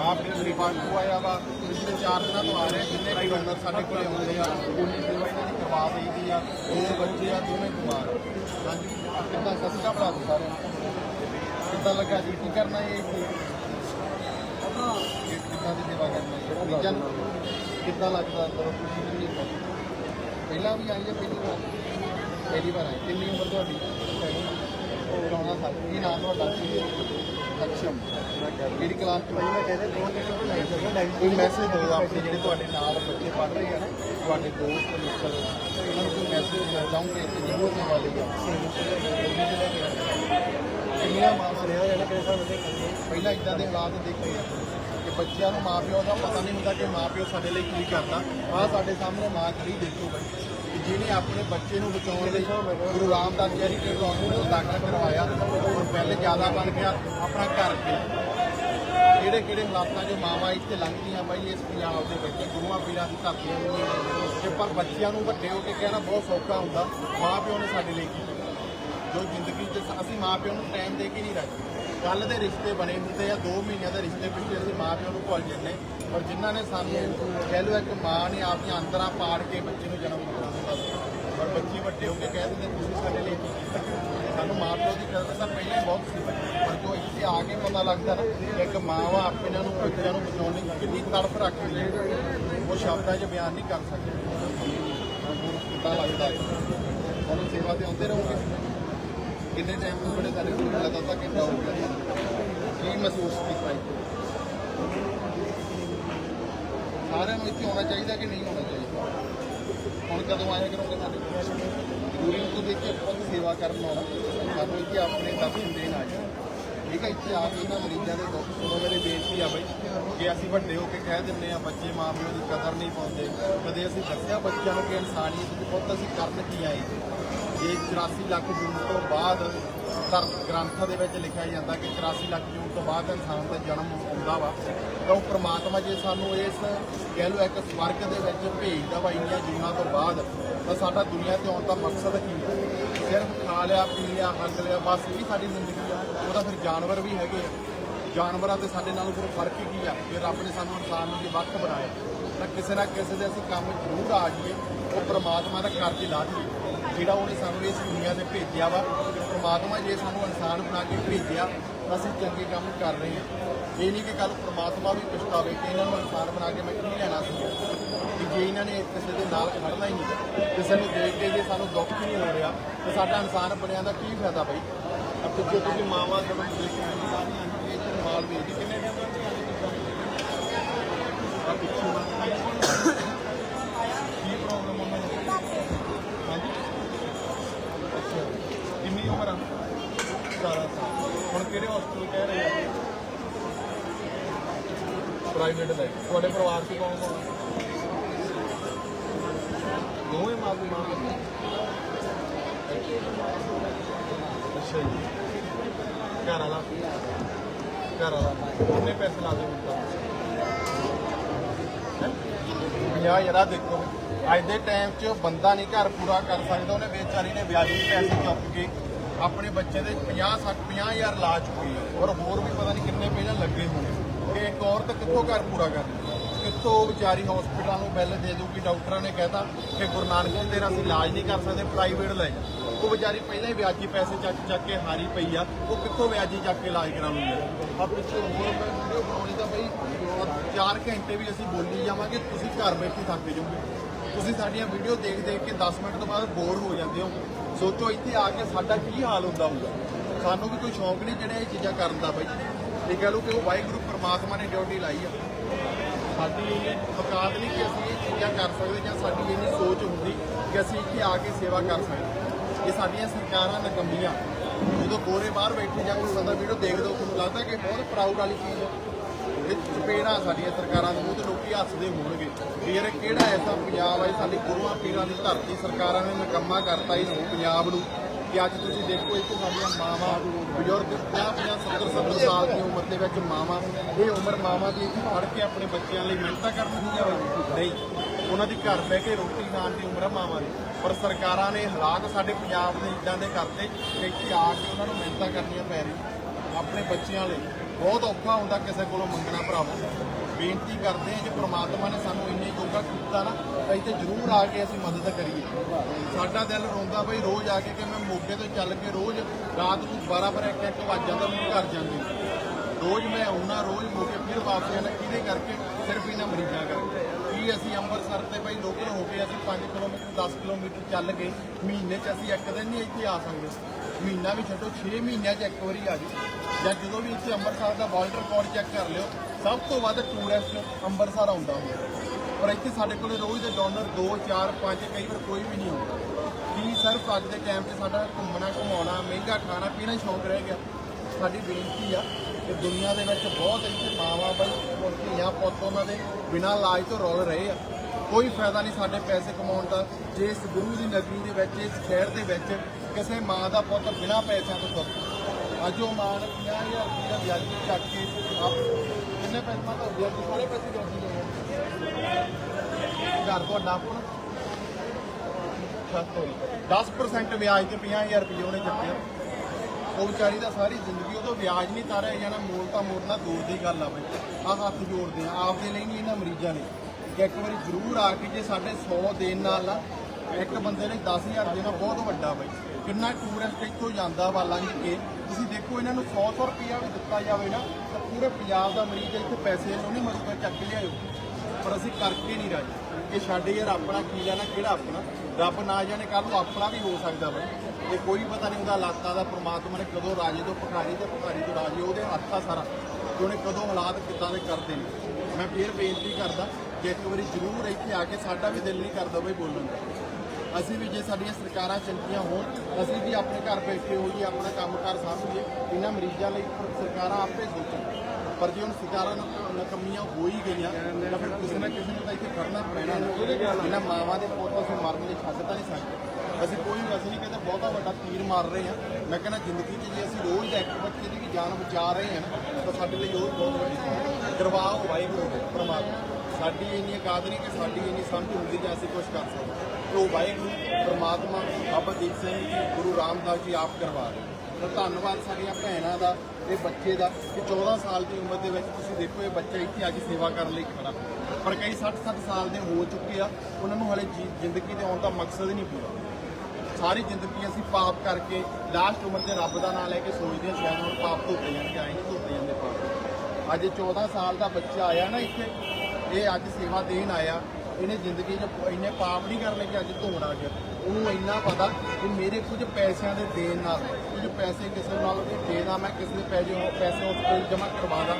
ਆਪ ਨੇ ਰਿਪੋਰਟ ਆਇਆ ਵਾ। ਪਿਛਲੇ 4 ਦਿਨਾਂ ਤੋਂ ਆ ਰਹੇ ਜਿੰਨੇ ਵੀ ਡੋਨਰ ਸਾਡੇ ਕੋਲੇ ਆਉਂਦੇ ਆ? ਉਹਨੀ ਸੇਵਾ ਇਹਨਾਂ ਦੀ ਕਰਵਾ ਦਈਦੀ ਆ। ਦੋ ਬੱਚੇ ਆ ਦੋਵੇਂ ਬਿਮਾਰ ਹਾਂਜੀ। ਕਿੱਦਾਂ ਸਸਤਾ ਬਣਾ ਦੋ ਸਾਰਿਆਂ ਨੂੰ। ਕਿੱਦਾਂ ਲੱਗਾ ਜੀ? ਕੀ ਕਰਨਾ ਇਹ? ਇਹ ਕਿੱਦਾਂ ਦੀ ਸੇਵਾ ਕਰਨਾ ਹੈ? ਮਰੀਜ਼ਾਂ ਨੂੰ ਕਿੱਦਾਂ ਲੱਗਦਾ ਅੰਦਰੋਂ? ਖੁਸ਼ੀ ਕਿੰਨੀ ਹੈ? ਪਹਿਲਾਂ ਵੀ ਆਈ ਹੈ ਪਹਿਲੀ ਵਾਰ? ਪਹਿਲੀ ਵਾਰ ਆਈ। ਕਿੰਨੀ ਉਮਰ ਤੁਹਾਡੀ? ਕਰਾਉਣਾ ਸਾ ਕੀ ਨਾਮ ਤੁਹਾਡਾ? ਅਕਸ਼ਮ ਕਿਹੜੀ ਕਲਾਸ ਚ ਮੈਂ ਕਹਿੰਦੇ ਕੋਈ ਮੈਸੇਜ ਦਿਓ ਆਪਣੇ ਜਿਹੜੇ ਤੁਹਾਡੇ ਨਾਲ ਬੱਚੇ ਪੜ੍ਹ ਰਹੇ ਆ ਨਾ ਤੁਹਾਡੇ ਦੋਸਤ ਮਿੱਤਰ ਉਹਨਾਂ ਨੂੰ ਕੋਈ ਮੈਸੇਜ ਦੇਣਾ ਚਾਹੋਗੇ ਕਿ ਜ਼ਰੂਰ ਦੇ ਵਾਲੇ ਆ ਕਿੰਨੀਆਂ ਮਾਵਾਂ ਨੇ ਇਹਨਾਂ ਕਿਹੜੇ ਹਿਸਾਬ ਦੇ ਪਹਿਲਾਂ ਇਦਾਂ ਦੇ ਹਾਲਾਤ ਦੇਖੇ ਆ ਕਿ ਬੱਚਿਆਂ ਨੂੰ ਮਾਪਿਓ ਦਾ ਪਤਾ ਨਹੀਂ ਹੁੰਦਾ ਕਿ ਮਾਪਿਓ ਸਾਡੇ ਲਈ ਕੀ ਕਰਦਾ ਆਹ ਸਾਡੇ ਸਾਹਮਣੇ ਮਾਂ ਖੜੀ ਦੇਖੋ ਬਈ ਜਿਹਨੇ ਆਪਣੇ ਬੱਚੇ ਨੂੰ ਬਚਾਉਣ ਲਈ ਗੁਰੂ ਰਾਮਦਾਸ ਚੈਰੀਟੇਬਲ ਹਸਪੀਟਲ ਦਾਖਲ ਕਰਵਾਇਆ ਔਰ ਪਹਿਲੇ ਜ਼ਿਆਦਾ ਬਣ ਗਿਆ ਆਪਣਾ ਘਰ ਕੇ ਕਿਹੜੇ ਕਿਹੜੇ ਹਾਲਾਤਾਂ 'ਚ ਮਾਵਾਂ ਇੱਥੇ ਲੰਘਦੀਆਂ ਬਾਈ ਇਸ ਪੰਜਾਬ ਦੇ ਵਿੱਚ? ਗੁਰੂਆਂ ਪੀਰਾਂ ਦੀ ਧਰਤੀ ਨੂੰ ਕਿ ਪਰ ਬੱਚਿਆਂ ਨੂੰ ਵੱਡੇ ਹੋ ਕੇ ਕਹਿਣਾ ਬਹੁਤ ਸੌਖਾ ਹੁੰਦਾ। ਮਾਂ ਪਿਓ ਨੇ ਸਾਡੇ ਲਈ ਕੀ ਕੀਤਾ? ਜੋ ਜ਼ਿੰਦਗੀ 'ਚ ਅਸੀਂ ਮਾਂ ਪਿਓ ਨੂੰ ਟਾਈਮ ਦੇ ਕੇ ਨਹੀਂ ਰੱਖਦੇ। ਕੱਲ ਦੇ ਰਿਸ਼ਤੇ ਬਣੇ ਹੁੰਦੇ ਆ 2 ਮਹੀਨਿਆਂ ਦੇ ਰਿਸ਼ਤੇ ਪਿੱਛੇ ਅਸੀਂ ਮਾਂ ਪਿਓ ਨੂੰ ਭੁੱਲ ਜਾਂਦੇ। ਪਰ ਜਿਨ੍ਹਾਂ ਨੇ ਸਾਨੂੰ ਕਹਿ ਲਓ ਇੱਕ ਮਾਂ ਨੇ ਆਪਣੀਆਂ ਅੰਦਰਾਂ ਪਾੜ ਕੇ ਬੱਚੇ ਨੂੰ ਜਨਮ ਬੱਚੇ ਵੱਡੇ ਹੋ ਕੇ ਕਹਿ ਦਿੰਦੇ ਤੁਸੀਂ ਸਾਡੇ ਲਈ ਕੀ ਕੀਤਾ? ਸਾਨੂੰ ਮਾਂ ਪਿਓ ਦੀ ਕਦਰ ਤਾਂ ਪਹਿਲਾਂ ਹੀ ਬਹੁਤ ਸੀ, ਪਰ ਜੋ ਇੱਥੇ ਆ ਕੇ ਪਤਾ ਲੱਗਦਾ ਨਾ ਕਿ ਇੱਕ ਮਾਂ ਵਾ ਆਪ ਇਹਨਾਂ ਨੂੰ, ਬੱਚਿਆਂ ਨੂੰ ਬਚਾਉਣ ਲਈ ਕਿੰਨੀ ਤੜਫ ਰੱਖਦੀ ਹੈ। ਉਹ ਸ਼ਬਦਾਂ 'ਚ ਬਿਆਨ ਨਹੀਂ ਕਰ ਸਕਦੇ। ਕਿੱਦਾਂ ਲੱਗਦਾ ਤੁਹਾਨੂੰ ਸੇਵਾ ਤੇ ਆਉਂਦੇ ਰਹੋਗੇ। ਕਿੰਨੇ ਟਾਈਮ ਤੋਂ ਬੜੇ ਸਾਰੇ ਕੋਲ ਲੱਗਦਾ ਕਿੰਨਾ ਹੋ ਗਿਆ। ਕੀ ਮਹਿਸੂਸ ਕੀਤਾ ਜੀ ਸਾਰਿਆਂ ਨੂੰ ਇੱਥੇ ਆਉਣਾ ਚਾਹੀਦਾ ਕਿ ਨਹੀਂ ਆਉਣਾ ਚਾਹੀਦਾ? ਹੁਣ ਕਦੋਂ ਆਇਆ ਕਰੋਗੇ ਸਾਡੇ ਗੁਰੂ ਤੋਂ ਦੇਖ ਕੇ ਬਹੁਤ ਸੇਵਾ ਕਰਨ ਆਉਣਾ ਸਾਨੂੰ ਇੱਥੇ ਆਪਣੇ ਦਰਸ਼ਨ ਦੇਣ ਆ ਜਾਓ ਠੀਕ ਹੈ, ਇੱਥੇ ਆ ਕੇ ਇਹਨਾਂ ਮਰੀਜ਼ਾਂ ਦੇ ਦੁੱਖ ਸੁਣੋ, ਮੇਰੇ ਬੇਨਤੀ ਆ ਬਈ ਕਿ ਅਸੀਂ ਵੱਡੇ ਹੋ ਕੇ ਕਹਿ ਦਿੰਦੇ ਆ ਬੱਚੇ ਮਾਂ ਪਿਓ ਦੀ ਕਦਰ ਨਹੀਂ ਪਾਉਂਦੇ, ਕਦੇ ਅਸੀਂ ਦੱਸਿਆ ਬੱਚਿਆਂ ਨੂੰ ਕਿ ਇਨਸਾਨੀਅਤ ਦੀ ਪੁੱਤ ਅਸੀਂ ਕਰਨ ਕੀ ਆਏ ਜੇ। 84 ਲੱਖ ਜੂਨ ਤੋਂ ਬਾਅਦ ਧਰ ਗ੍ਰੰਥਾਂ ਦੇ ਵਿੱਚ ਲਿਖਿਆ ਜਾਂਦਾ ਕਿ 84 ਲੱਖ ਜੂਨ ਤੋਂ ਬਾਅਦ ਇਨਸਾਨ ਦਾ ਜਨਮ ਹੁੰਦਾ ਵਾ। ਤਾਂ ਉਹ ਪ੍ਰਮਾਤਮਾ ਜੇ ਸਾਨੂੰ ਇਸ ਕਹਿ ਲਓ ਇੱਕ ਸਵਰਗ ਦੇ ਵਿੱਚ ਭੇਜਦਾ ਵਾ ਇੰਨੀਆਂ ਜੀਵਨਾਂ ਤੋਂ ਬਾਅਦ। ਤਾਂ ਸਾਡਾ ਦੁਨੀਆ ਤੇ ਆਉਣ ਦਾ ਮਕਸਦ ਕੀ ਹੈ ਸਿਰਫ ਖਾ ਲਿਆ, ਪੀ ਲਿਆ, ਹੱਗ ਲਿਆ, ਬਸ ਇਹ ਸਾਡੀ ਜ਼ਿੰਦਗੀ ਆ। ਉਹ ਤਾਂ ਫਿਰ ਜਾਨਵਰ ਵੀ ਹੈਗੇ ਆ। ਜਾਨਵਰਾਂ ਤੇ ਸਾਡੇ ਨਾਲੋਂ ਫਿਰ ਫ਼ਰਕ ਕੀ ਆ? ਕਿ ਰੱਬ ਨੇ ਸਾਨੂੰ ਇਨਸਾਨ ਨੂੰ ਜੇ ਵੱਖ ਬਣਾਇਆ, ਤਾਂ ਕਿਸੇ ਨਾ ਕਿਸੇ ਦੇ ਅਸੀਂ ਕੰਮ ਜ਼ਰੂਰ ਆ ਜਾਈਏ। ਉਹ ਪ੍ਰਮਾਤਮਾ ਦਾ ਕਰਜ਼ ਲਾ ਦਈਏ। ਜਿਹੜਾ ਉਹਨੇ ਸਾਨੂੰ ਇਸ ਦੁਨੀਆ ਤੇ ਭੇਜਿਆ ਵਾ, ਪ੍ਰਮਾਤਮਾ ਜੇ ਸਾਨੂੰ ਇਨਸਾਨ ਬਣਾ ਕੇ ਭੇਜਿਆ ਅਸੀਂ ਚੰਗੇ ਕੰਮ ਕਰ ਰਹੇ ਹਾਂ। ਇਹ ਨਹੀਂ ਕਿ ਕੱਲ ਪ੍ਰਮਾਤਮਾ ਵੀ ਪਛਤਾਵੇ ਕਿ ਇਹਨਾਂ ਨੂੰ ਇਨਸਾਨ ਬਣਾ ਕੇ ਮੈਂ ਕੀ ਲੈਣਾ ਸੀ? ਕਿ ਜੇ ਇਹਨਾਂ ਨੇ ਕਿਸੇ ਦੇ ਨਾਲ ਖੜਨਾ ਹੀ ਨਹੀਂ ਕਿਸੇ ਨੂੰ ਦੇਖ ਕੇ ਜੇ ਸਾਨੂੰ ਦੁੱਖ ਹੀ ਨਹੀਂ ਹੋ ਰਿਹਾ, ਤੇ ਸਾਡਾ ਇਨਸਾਨ ਬਣਿਆ ਦਾ ਕੀ ਫਾਇਦਾ ਬਈ? ਅਬ ਪਿੱਛੇ ਤੁਸੀਂ ਮਾਵਾ ਜਦੋਂ ਦੇਖ ਕੇ ਆਏ ਸਾਰੀਆਂ ਇਹ ਮਾਲ ਵੇਚਦੀ ਕਿੰਨੇ ਦੇ ਆ? ਪਿੱਛੇ ਦਾ ਕੀ ਪ੍ਰੋਬਲਮ ਉਹਨਾਂ ਨੂੰ ਹਾਂਜੀ ਅੱਛਾ ਕਿੰਨੀ ਉਮਰ ਆ 17 ਸਾਲ ਹੁਣ ਕਿਹੜੇ ਹਸਪੀਟਲ ਕਹਿ ਰਹੇ ਆ ਪ੍ਰਾਈਵੇਟ ਦਾ ਤੁਹਾਡੇ ਪਰਿਵਾਰ ਚ ਕੌਣ ਕੌਣ ਦੋਵੇਂ ਮਾਂ ਮਾਂ ਅੱਛਾ ਜੀ। ਘਰ ਵਾਲਾ ਘਰ ਵਾਲਾ ਕਿੰਨੇ ਪੈਸੇ ਲਾ ਦੇ ਹੁੰਦਾ 50 ਯਾਰਾ ਦੇਖੋ। ਅੱਜ ਦੇ ਟਾਈਮ 'ਚ ਬੰਦਾ ਨਹੀਂ ਘਰ ਪੂਰਾ ਕਰ ਸਕਦਾ। ਉਹਨੇ ਬੇਚਾਰੀ ਨੇ ਵਿਆਜੀ ਪੈਸੇ ਚੁੱਕ ਕੇ। ਆਪਣੇ ਬੱਚੇ ਦੇ 50 60 50000 ਲਾ ਚੁੱਕੀ ਹੈ ਔਰ ਹੋਰ ਵੀ ਪਤਾ ਨਹੀਂ ਕਿੰਨੇ ਪਹਿਲਾਂ ਲੱਗੇ ਹੋਣੇ ਕਿ ਇੱਕ ਔਰਤ ਕਿੱਥੋਂ ਘਰ ਪੂਰਾ ਕਰਦੀ ਕਿੱਥੋਂ ਵਿਚਾਰੀ ਹਸਪੀਟਲਾਂ ਨੂੰ ਬਿੱਲ ਦੇ ਦੂਗੀ ਡਾਕਟਰਾਂ ਨੇ ਕਹਿਤਾ ਕਿ ਗੁਰੂ ਨਾਨਕ ਜੀ, ਤੇਰਾ ਅਸੀਂ ਇਲਾਜ ਨਹੀਂ ਕਰ ਸਕਦੇ ਪ੍ਰਾਈਵੇਟ ਲੈ ਜਾ। ਉਹ ਵਿਚਾਰੀ ਪਹਿਲਾਂ ਹੀ ਵਿਆਜੀ ਪੈਸੇ ਚੱਕ ਚੱਕ ਕੇ ਹਾਰੀ ਪਈ ਆ। ਉਹ ਕਿੱਥੋਂ ਵਿਆਜੀ ਚੱਕ ਕੇ ਇਲਾਜ ਕਰਾਉਂਦੀ ਆ? ਆ ਪਿੱਛੇ ਹੋਰ ਮੈਂ ਵੀਡੀਓ ਬਣਾਉਣੀ ਤਾਂ ਬਈ 4 ਘੰਟੇ ਵੀ ਅਸੀਂ ਬੋਲੀ ਜਾਵਾਂਗੇ, ਤੁਸੀਂ ਘਰ ਬੈਠੇ ਥੱਕ ਜਾਓਗੇ। ਤੁਸੀਂ ਸਾਡੀਆਂ ਵੀਡੀਓ ਦੇਖ ਦੇਖ ਕੇ 10 ਮਿੰਟ ਤੋਂ ਬਾਅਦ ਬੋਰ ਹੋ ਜਾਂਦੇ ਹੋ। ਸੋਚੋ ਇੱਥੇ ਆ ਕੇ ਸਾਡਾ ਕੀ ਹਾਲ ਹੁੰਦਾ ਹੋਊਗਾ? ਸਾਨੂੰ ਵੀ ਕੋਈ ਸ਼ੌਂਕ ਨਹੀਂ ਜਿਹੜੇ ਇਹ ਚੀਜ਼ਾਂ ਕਰਨ ਦਾ ਬਈ। ਇਹ ਕਹ ਲਓ ਕਿ ਉਹ ਵਾਹਿਗੁਰੂ ਪਰਮਾਤਮਾ ਨੇ ਡਿਊਟੀ ਲਾਈ ਆ। ਸਾਡੀ ਇਹ ਔਕਾਤ ਨਹੀਂ ਕਿ ਅਸੀਂ ਇਹ ਚੀਜ਼ਾਂ ਕਰ ਸਕਦੇ ਜਾਂ ਸਾਡੀ ਇੰਨੀ ਸੋਚ ਹੁੰਦੀ ਕਿ ਅਸੀਂ ਇੱਥੇ ਆ ਕੇ ਸੇਵਾ ਕਰ ਸਕਦੇ। ਇਹ ਸਾਡੀਆਂ ਸਰਕਾਰਾਂ ਨਕੰਮੀਆਂ। ਜਦੋਂ ਗੋਰੇ ਬਾਹਰ ਬੈਠੇ ਜਾਂ ਕੋਈ ਬੰਦਾ ਵੀਡੀਓ ਦੇਖਦਾ, ਉਹ ਤੁਹਾਨੂੰ ਲੱਗਦਾ ਕਿ ਬਹੁਤ ਪ੍ਰਾਊਡ ਵਾਲੀ ਚੀਜ਼ ਹੈ ਇਹ ਚਪੇੜਾ ਸਾਡੀਆਂ ਸਰਕਾਰਾਂ ਦੇ ਮੂੰਹ ਤੇ ਲੋਕੀ ਹੱਸਦੇ ਹੋਣਗੇ ਵੀ ਯਾਰ ਕਿਹੜਾ ਐਸਾ ਪੰਜਾਬ ਹੈ ਸਾਡੀ ਗੁਰੂਆਂ ਪੀਰਾਂ ਦੀ ਧਰਤੀ ਸਰਕਾਰਾਂ ਨੇ ਨਕੰਮਾ ਕਰਤਾ ਇਸ ਪੰਜਾਬ ਨੂੰ। ਕਿ ਅੱਜ ਤੁਸੀਂ ਦੇਖੋ ਇੱਥੇ ਸਾਡੀਆਂ ਮਾਵਾਂ ਬਜ਼ੁਰਗ 50 50 70 70 ਸਾਲ ਦੀ ਉਮਰ ਦੇ ਵਿੱਚ ਮਾਵਾਂ, ਇਹ ਉਮਰ ਮਾਵਾਂ ਦੀ ਫੜ ਕੇ ਆਪਣੇ ਬੱਚਿਆਂ ਲਈ ਮਿਹਨਤਾਂ ਕਰਨਗੀਆਂ ਨਹੀਂ। ਉਹਨਾਂ ਦੀ ਘਰ ਬਹਿ ਕੇ ਰੋਟੀ ਖਾਣ ਦੀ ਉਮਰ ਆ ਮਾਵਾਂ ਦੀ। ਪਰ ਸਰਕਾਰਾਂ ਨੇ ਹਾਲਾਤ ਸਾਡੇ ਪੰਜਾਬ ਦੇ ਇਦਾਂ ਦੇ ਕਰਤੇ ਕਿ ਇੱਥੇ ਆ ਕੇ ਉਹਨਾਂ ਨੂੰ ਮਿਹਨਤਾਂ ਕਰਨੀਆਂ ਪੈ ਰਹੀਆਂ। ਆਪਣੇ ਬੱਚਿਆਂ ਲਈ। ਬਹੁਤ ਔਖਾ ਹੁੰਦਾ ਕਿਸੇ ਕੋਲੋਂ ਮੰਗਣਾ ਭਰਾਵੋ। ਬੇਨਤੀ ਕਰਦੇ ਹਾਂ ਕਿ ਪ੍ਰਮਾਤਮਾ ਨੇ ਸਾਨੂੰ ਇੰਨੇ ਜੋਗਾ ਕੀਤਾ ਨਾ, ਤਾਂ ਇੱਥੇ ਜ਼ਰੂਰ ਆ ਕੇ ਅਸੀਂ ਮਦਦ ਕਰੀਏ। ਸਾਡਾ ਦਿਲ ਰੋਂਦਾ ਬਈ ਰੋਜ਼ ਆ ਕੇ ਕਿ ਮੈਂ ਮੋਗੇ ਤੋਂ ਚੱਲ ਕੇ ਰੋਜ਼ ਰਾਤ ਨੂੰ 12 ਪਰ ਇੱਕ ਇੱਕ ਵੱਜ ਜਾਂਦਾ ਮੈਨੂੰ ਘਰ ਜਾਂਦੇ। ਰੋਜ਼ ਮੈਂ ਆਉਣਾ ਰੋਜ਼ ਮੋਗੇ ਫਿਰ ਵਾਪਸ ਆਉਣਾ ਕਿਹਦੇ ਕਰਕੇ ਸਿਰਫ ਇਹਨਾਂ ਮਰੀਜ਼ਾਂ ਕਰਕੇ। ਕੀ ਅਸੀਂ ਅੰਮ੍ਰਿਤਸਰ ਤੇ ਬਈ ਲੋਕਲ ਹੋ ਕੇ ਅਸੀਂ 5 ਕਿਲੋਮੀਟਰ 10 ਕਿਲੋਮੀਟਰ ਚੱਲ ਕੇ ਮਹੀਨੇ 'ਚ ਅਸੀਂ ਇੱਕ ਦਿਨ ਨਹੀਂ ਇੱਥੇ ਆ ਸਕਦੇ। ਮਹੀਨਾ ਵੀ ਛੱਡੋ 6 ਮਹੀਨਿਆਂ 'ਚ ਇੱਕ ਵਾਰੀ ਆ ਜੀ ਜਾਂ ਜਦੋਂ ਵੀ ਇੱਥੇ ਅੰਮ੍ਰਿਤਸਰ ਦਾ ਵਰਲਡ ਰਿਕਾਰਡ ਚੈੱਕ ਕਰ ਲਿਓ, ਸਭ ਤੋਂ ਵੱਧ ਟੂਰਿਸਟ ਅੰਮ੍ਰਿਤਸਰ ਆਉਂਦਾ ਹੁੰਦਾ ਪਰ ਇੱਥੇ ਸਾਡੇ ਕੋਲੇ ਰੋਜ਼ ਦੇ ਡੋਨਰ 2 4 5 ਕਈ ਵਾਰ ਕੋਈ ਵੀ ਨਹੀਂ ਆਉਂਦਾ। ਕੀ ਸਿਰਫ ਅੱਜ ਦੇ ਟਾਈਮ 'ਤੇ ਸਾਡਾ ਘੁੰਮਣਾ, ਘੁਮਾਉਣਾ, ਮਹਿੰਗਾ ਖਾਣਾ, ਪੀਣਾ ਹੀ ਸ਼ੌਂਕ ਰਹਿ ਗਿਆ। ਸਾਡੀ ਬੇਨਤੀ ਆ ਕਿ ਦੁਨੀਆ ਦੇ ਵਿੱਚ ਬਹੁਤ ਇੱਥੇ ਮਾਵਾਂ ਬਈ ਧੀਆਂ ਪੁੱਤ ਉਹਨਾਂ ਦੇ ਬਿਨਾਂ ਇਲਾਜ ਤੋਂ ਰੋਲ ਰਹੇ ਆ। ਕੋਈ ਫਾਇਦਾ ਨਹੀਂ ਸਾਡੇ ਪੈਸੇ ਕਮਾਉਣ ਦਾ। ਜੇ ਇਸ ਗੁਰੂ ਦੀ ਨਗਰੀ ਦੇ ਵਿੱਚ, ਇਸ ਸ਼ਹਿਰ ਦੇ ਵਿੱਚ ਕਿਸੇ ਮਾਂ ਦਾ ਪੁੱਤ ਬਿਨਾਂ ਪੈਸਿਆਂ ਤੋਂ ਤੁਰ ਅੱਜ ਉਹ ਮਾਂ ਨੇ 50000 ਰੁਪਏ ਦਾ ਵਿਆਜ ਚੱਕ ਕੇ ਆਪ ਕਿੰਨੇ ਪੈਸੇ ਮਾ ਤਾਂ ਵਿਆਜ ਸਾਰੇ ਪੈਸੇ ਜੋੜ ਦਿੰਦੇ ਘਰ ਤੁਹਾਡਾ ਆਪਣਾ ਸੱਤ ਹੋਈ 10% ਵਿਆਜ ਤੇ 50000 ਰੁਪਏ ਉਹਨੇ ਚੱਕਿਆ ਉਹ ਵਿਚਾਰੀ ਦਾ ਸਾਰੀ ਜ਼ਿੰਦਗੀ ਉਹ ਤੋਂ ਵਿਆਜ ਨਹੀਂ ਤਾਰਿਆ ਜਾਣਾ ਮੋਲ ਤਾਂ ਮੋੜਨਾ ਦੂਰ ਦੀ ਗੱਲ ਆ ਬਈ। ਆ ਹੱਥ ਜੋੜਦੇ ਆ, ਆਪਦੇ ਲਈ ਨਹੀਂ ਇਹਨਾਂ ਮਰੀਜ਼ਾਂ ਨੇ ਕਿ ਇੱਕ ਵਾਰੀ ਜ਼ਰੂਰ ਆ ਕੇ ਜੇ ਸਾਡੇ 100 ਦੇਣ ਨਾਲ ਨਾ ਇੱਕ ਬੰਦੇ ਨੇ 10000 ਦੇਣਾ ਬਹੁਤ ਵੱਡਾ ਬਈ। ਕਿੰਨਾ ਟੂਰਿਸਟ ਇੱਥੋਂ ਜਾਂਦਾ ਵਾ ਲੰਘ ਕੇ। ਤੁਸੀਂ ਦੇਖੋ ਇਹਨਾਂ ਨੂੰ 100 100 ਰੁਪਇਆ ਵੀ ਦਿੱਤਾ ਜਾਵੇ ਨਾ, ਤਾਂ ਪੂਰੇ ਪੰਜਾਬ ਦਾ ਮਰੀਜ਼ ਇੱਥੇ ਪੈਸੇ ਨੂੰ ਨਹੀਂ ਮਰੂਗਾ ਚੱਕ ਲਿਆਇਓ। ਪਰ ਅਸੀਂ ਕਰਕੇ ਨਹੀਂ ਰਾਜੀ। ਇਹ ਸਾਡੇ ਯਾਰ, ਆਪਣਾ ਕੀ ਲੈਣਾ ਕਿਹੜਾ ਆਪਣਾ? ਰੱਬ ਨਾ ਜਾਣੇ ਕੱਲ ਨੂੰ ਆਪਣਾ ਵੀ ਹੋ ਸਕਦਾ ਬਈ। ਇਹ ਕੋਈ ਪਤਾ ਨਹੀਂ ਹੁੰਦਾ ਲਾਤਾਂ ਦਾ ਪ੍ਰਮਾਤਮਾ ਨੇ ਕਦੋਂ ਰਾਜੇ ਤੋਂ ਭਖਾਰੀ ਤੇ ਭਿਖਾਰੀ ਤੋਂ ਰਾਜੇ, ਉਹਦੇ ਹੱਥ ਆ ਸਾਰਾ, ਕਿ ਉਹਨੇ ਕਦੋਂ ਹਾਲਾਤ ਕਿੱਦਾਂ ਦੇ ਕਰਦੇ ਨੇ। ਮੈਂ ਫੇਰ ਬੇਨਤੀ ਕਰਦਾ ਕਿ ਇੱਕ ਵਾਰੀ ਜ਼ਰੂਰ ਇੱਥੇ ਆ ਕੇ ਸਾਡਾ ਵੀ ਦਿਲ ਨਹੀਂ ਕਰਦਾ ਬਈ ਬੋਲਣ ਦਾ। ਅਸੀਂ ਵੀ ਜੇ ਸਾਡੀਆਂ ਸਰਕਾਰਾਂ ਚੰਗੀਆਂ ਹੋਣ, ਅਸੀਂ ਵੀ ਆਪਣੇ ਘਰ ਬੈਠੇ ਹੋਈਏ, ਆਪਣਾ ਕੰਮਕਾਰ ਸਾਂਭੀਏ ਇਹਨਾਂ ਮਰੀਜ਼ਾਂ ਲਈ ਸਰਕਾਰਾਂ ਆਪੇ ਸੋਚਣ ਪਰ ਜੇ ਹੁਣ ਸਰਕਾਰਾਂ ਨੂੰ ਨਕਮੀਆਂ ਹੋ ਹੀ ਗਈਆਂ, ਤਾਂ ਫਿਰ ਕਿਸੇ ਨਾ ਕਿਸੇ ਨੂੰ ਤਾਂ ਇੱਥੇ ਖੜਨਾ ਪੈਣਾ ਨਾ। ਇਹਨਾਂ ਮਾਵਾਂ ਦੇ ਪੁੱਤ ਅਸੀਂ ਮਰਨ ਲਈ ਛੱਡ ਤਾਂ ਨਹੀਂ ਸਕਦੇ। ਅਸੀਂ ਕੋਈ ਅਸੀਂ ਨਹੀਂ ਕਹਿੰਦੇ ਬਹੁਤਾ ਵੱਡਾ ਤੀਰ ਮਾਰ ਰਹੇ ਹਾਂ। ਮੈਂ ਕਹਿੰਦਾ ਜ਼ਿੰਦਗੀ 'ਚ ਜੇ ਅਸੀਂ ਰੋਜ਼ ਦਾ ਇੱਕ ਬੱਚੇ ਦੀ ਵੀ ਜਾਨ ਬਚਾ ਰਹੇ ਹਾਂ ਤਾਂ ਸਾਡੇ ਲਈ ਉਹ ਬਹੁਤ ਵੱਡੀ ਗੱਲ ਕਰਵਾਓ ਵਾਹਿਗੁਰੂ ਪਰਮਾਤਮਾ। ਸਾਡੀ ਇੰਨੀ ਔਕਾਤ ਨਹੀਂ ਕਿ ਸਾਡੀ ਇੰਨੀ ਸਮਝ ਹੁੰਦੀ ਜਾਂ ਅਸੀਂ ਕੁਝ ਕਰ ਸਕਦੇ ਉਹ ਵਾਹਿਗੁਰੂ, ਪਰਮਾਤਮਾ, ਬਾਬਾ ਦੀਪ ਸਿੰਘ ਜੀ, ਗੁਰੂ ਰਾਮਦਾਸ ਜੀ ਆਪ ਕਰਵਾ ਰਹੇ। ਤਾਂ ਧੰਨਵਾਦ ਸਾਡੀਆਂ ਭੈਣਾਂ ਦਾ। ਇਹ ਬੱਚੇ ਦਾ ਕਿ 14 ਸਾਲ ਦੀ ਉਮਰ ਦੇ ਵਿੱਚ ਤੁਸੀਂ ਦੇਖੋ ਇਹ ਬੱਚਾ ਇੱਥੇ ਆ ਕੇ ਸੇਵਾ ਕਰਨ ਲਈ ਖੜਾ। ਪਰ ਕਈ 60 60 ਸਾਲ ਦੇ ਹੋ ਚੁੱਕੇ ਆ, ਉਹਨਾਂ ਨੂੰ ਹਲੇ ਜੀ- ਜ਼ਿੰਦਗੀ ਦੇ ਆਉਣ ਦਾ ਮਕਸਦ ਹੀ ਨਹੀਂ ਪੂਰਾ। ਸਾਰੀ ਜ਼ਿੰਦਗੀ ਅਸੀਂ ਪਾਪ ਕਰਕੇ ਲਾਸਟ ਉਮਰ ਤੇ ਰੱਬ ਦਾ ਨਾਮ ਲੈ ਕੇ ਸੋਚਦੇ ਹਾਂ ਸ਼ਾਇਦ ਹੁਣ ਪਾਪ ਧੋਤੇ ਜਾਣਗੇ ਆਏ ਨਹੀਂ ਧੋਤੇ ਜਾਂਦੇ ਪਾਪ। ਅੱਜ 14 ਸਾਲ ਦਾ ਬੱਚਾ ਆਇਆ ਨਾ ਇੱਥੇ, ਇਹ ਅੱਜ ਸੇਵਾ ਦੇਣ ਆਇਆ। ਇਹਨੇ ਜ਼ਿੰਦਗੀ 'ਚ ਇੰਨੇ ਪਾਪ ਨਹੀਂ ਕਰਨੇ ਕਿ ਅੱਜ ਧੋਣ ਆ ਗਿਆ ਉਹਨੂੰ ਇੰਨਾ ਪਤਾ ਕਿ ਮੇਰੇ ਕੁਝ ਪੈਸਿਆਂ ਦੇ ਦੇਣ ਨਾਲ, ਕੁਝ ਪੈਸੇ ਕਿਸੇ ਨਾਲ ਦੇ ਦੇਣਾ, ਮੈਂ ਕਿਸੇ ਦੇ ਪੈਸੇ ਪੈਸੇ ਉਸ ਕੋਲ ਜਮ੍ਹਾਂ ਕਰਵਾਦਾ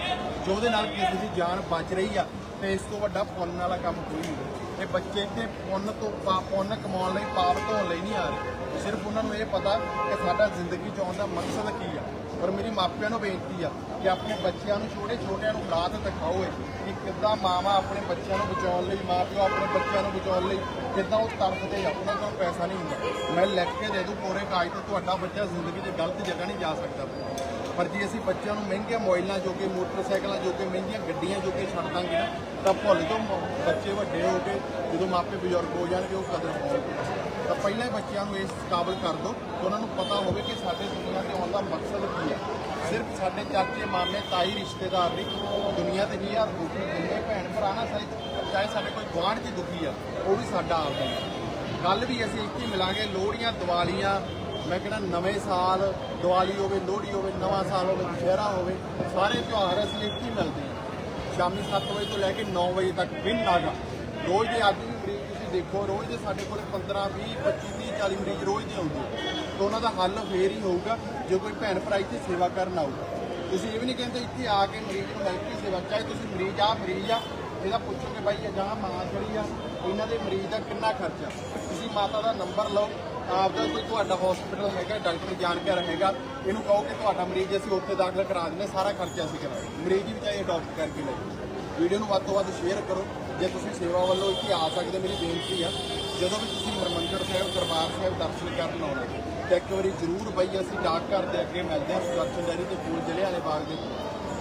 ਜਿਹਦੇ ਨਾਲ ਕਿਸੇ ਦੀ ਜਾਨ ਬਚ ਰਹੀ ਆ, ਤੇ ਇਸ ਤੋਂ ਵੱਡਾ ਪੁੰਨ ਵਾਲਾ ਕੰਮ ਕੋਈ ਨਹੀਂ। ਇਹ ਬੱਚੇ ਇੱਥੇ ਪੁੰਨ ਤੋਂ ਪਾ- ਪੁੰਨ ਕਮਾਉਣ ਲਈ, ਪਾਪ ਧੋਣ ਲਈ ਨਹੀਂ ਆ ਰਹੇ। ਸਿਰਫ ਉਹਨਾਂ ਨੂੰ ਇਹ ਪਤਾ ਕਿ ਸਾਡਾ ਜ਼ਿੰਦਗੀ 'ਚ ਆਉਣ ਦਾ ਮਕਸਦ ਕੀ ਆ। ਔਰ ਮੇਰੀ ਮਾਪਿਆਂ ਨੂੰ ਬੇਨਤੀ ਆ ਕਿ ਆਪਣੇ ਬੱਚਿਆਂ ਨੂੰ, ਛੋਟੇ ਛੋਟਿਆਂ ਨੂੰ ਹਾਲਾਤ ਦਿਖਾਓ ਕਿ ਕਿੱਦਾਂ ਮਾਵਾਂ ਆਪਣੇ ਬੱਚਿਆਂ ਨੂੰ ਬਚਾਉਣ ਲਈ, ਮਾਪਿਓ ਆਪਣੇ ਬੱਚਿਆਂ ਨੂੰ ਬਚਾਉਣ ਲਈ ਕਿੱਦਾਂ ਉਹ ਤੜਫਦੇ ਆ, ਉਹਨਾਂ ਕੋਲ ਪੈਸਾ ਨਹੀਂ ਹੁੰਦਾ। ਮੈਂ ਲਿਖ ਕੇ ਦੇ ਦੂੰ ਕੋਰੇ ਕਾਗਜ਼ ਤੇ, ਤੁਹਾਡਾ ਬੱਚਾ ਜ਼ਿੰਦਗੀ 'ਚ ਗਲਤ ਜਗ੍ਹਾ ਨਹੀਂ ਜਾ ਸਕਦਾ। ਪਰ ਜੇ ਅਸੀਂ ਬੱਚਿਆਂ ਨੂੰ ਮਹਿੰਗੇ ਮੋਬਾਈਲਾਂ ਜੋਗੇ, ਮੋਟਰਸਾਈਕਲਾਂ ਜੋਗੇ, ਮਹਿੰਗੀਆਂ ਗੱਡੀਆਂ ਜੋਗੇ ਛੱਡ ਦਾਂਗੇ ਤਾਂ ਭੁੱਲ ਤੋਂ ਬੱਚੇ ਵੱਡੇ ਹੋ ਕੇ ਜਦੋਂ ਮਾਪੇ ਬਜ਼ੁਰਗ ਹੋ ਜਾਣਗੇ, ਉਹ ਕਦਰ ਪਾਉਣਗੇ ਤਾਂ ਪਹਿਲਾਂ ਹੀ ਬੱਚਿਆਂ ਨੂੰ ਇਸ ਕਾਬਲ ਕਰ ਦਿਓ ਕਿ ਉਹਨਾਂ ਨੂੰ ਪਤਾ ਹੋਵੇ ਕਿ ਸਾਡੇ ਦੁਨੀਆ ਤੇ ਆਉਣ ਦਾ ਮਕਸਦ ਕੀ ਹੈ। ਸਿਰਫ ਸਾਡੇ ਚਾਚੇ, ਮਾਮੇ, ਤਾਈ, ਰਿਸ਼ਤੇਦਾਰ ਨਹੀਂ, ਦੁਨੀਆ ਤੇ ਜੀ ਹਰ ਦੁਖੀ ਜਿੰਨੇ ਭੈਣ ਭਰਾ ਨਾ ਸਾਰੇ, ਚਾਹੇ ਸਾਡੇ ਕੋਈ ਗੁਆਂਢ 'ਚ ਦੁਖੀ ਆ, ਉਹ ਵੀ ਸਾਡਾ ਆਪਦਾ ਹੀ ਕੱਲ ਵੀ ਅਸੀਂ ਇੱਥੇ ਮਿਲਾਂਗੇ, ਲੋਹੜੀਆਂ, ਦੀਵਾਲੀਆਂ, ਮੈਂ ਕਹਿੰਦਾ ਨਵੇਂ ਸਾਲ, ਦੀਵਾਲੀ ਹੋਵੇ, ਲੋਹੜੀ ਹੋਵੇ, ਨਵਾਂ ਸਾਲ ਹੋਵੇ ਦੁਸ਼ਹਿਰਾ ਹੋਵੇ, ਸਾਰੇ ਤਿਉਹਾਰ ਅਸੀਂ ਇੱਥੇ ਹੀ ਮਿਲਦੇ ਹਾਂ ਸ਼ਾਮੀ 7 ਵਜੇ ਤੋਂ ਲੈ ਕੇ 9 ਵਜੇ ਤੱਕ, ਬਿਨ ਲਾਗਾ। ਰੋਜ਼ ਦੇ ਆਦਮੀ ਦੇਖੋ ਰੋਜ਼ ਦੇ ਸਾਡੇ ਕੋਲ 15 20 25 30 40 ਮਰੀਜ਼ ਰੋਜ਼ ਦੇ ਆਉਂਦੇ ਆ। ਤਾਂ ਉਹਨਾਂ ਦਾ ਹੱਲ ਫੇਰ ਹੀ ਹੋਊਗਾ ਜੇ ਕੋਈ ਭੈਣ ਭਰਾ ਇੱਥੇ ਸੇਵਾ ਕਰਨ ਆਊਗਾ। ਤੁਸੀਂ ਇਹ ਵੀ ਨਹੀਂ ਕਹਿੰਦੇ ਇੱਥੇ ਆ ਕੇ ਮਰੀਜ਼ ਨੂੰ ਮਿਲ ਕੇ ਸੇਵਾ ਚਾਹੇ ਤੁਸੀਂ ਮਰੀਜ਼ ਆ ਮਰੀਜ਼ ਆ ਇਹਦਾ ਪੁੱਛੋਗੇ ਬਾਈ ਇਹ ਜਾਂ ਮਾਂ ਖੜੀ ਆ? ਇਹਨਾਂ ਦੇ ਮਰੀਜ਼ ਦਾ ਕਿੰਨਾ ਖਰਚਾ? ਤੁਸੀਂ ਮਾਤਾ ਦਾ ਨੰਬਰ ਲਓ ਆਪਦਾ ਕੋਈ ਤੁਹਾਡਾ ਹਸਪੀਟਲ ਹੈਗਾ ਡਾਕਟਰ ਜਾਣਕਾਰ ਹੈਗਾ ਇਹਨੂੰ ਕਹੋ ਕਿ ਤੁਹਾਡਾ ਮਰੀਜ਼ ਅਸੀਂ ਉੱਥੇ ਦਾਖਲ ਕਰਾ ਦਿੰਦੇ ਹਾਂ, ਸਾਰਾ ਖਰਚਾ ਅਸੀਂ ਕਰਾਂਗੇ। ਮਰੀਜ਼ ਵੀ ਚਾਹੇ ਅਡਾਪਟ ਕਰਕੇ ਲੈ ਵੀਡੀਓ ਨੂੰ ਵੱਧ ਤੋਂ ਵੱਧ ਸ਼ੇਅਰ ਕਰੋ। ਜੇ ਤੁਸੀਂ ਸੇਵਾ ਵੱਲੋਂ ਇੱਥੇ ਆ ਸਕਦੇ, ਮੇਰੀ ਬੇਨਤੀ ਆ, ਜਦੋਂ ਵੀ ਤੁਸੀਂ ਹਰਮੰਦਰ ਸਾਹਿਬ, ਦਰਬਾਰ ਸਾਹਿਬ ਦਰਸ਼ਨ ਕਰਨ ਆਉਣਾ ਤਾਂ ਇੱਕ ਵਾਰੀ ਜ਼ਰੂਰ ਬਈ ਅਸੀਂ ਡਾਕ ਘਰ ਦੇ ਅੱਗੇ ਮਿਲਦੇ ਹਾਂ ਸੁਦਰਸ਼ਨ ਡੈਰੀ ਤੇ ਫੂਲ ਜ਼ਿਲ੍ਹੇ ਵਾਲੇ ਬਾਗ ਦੇ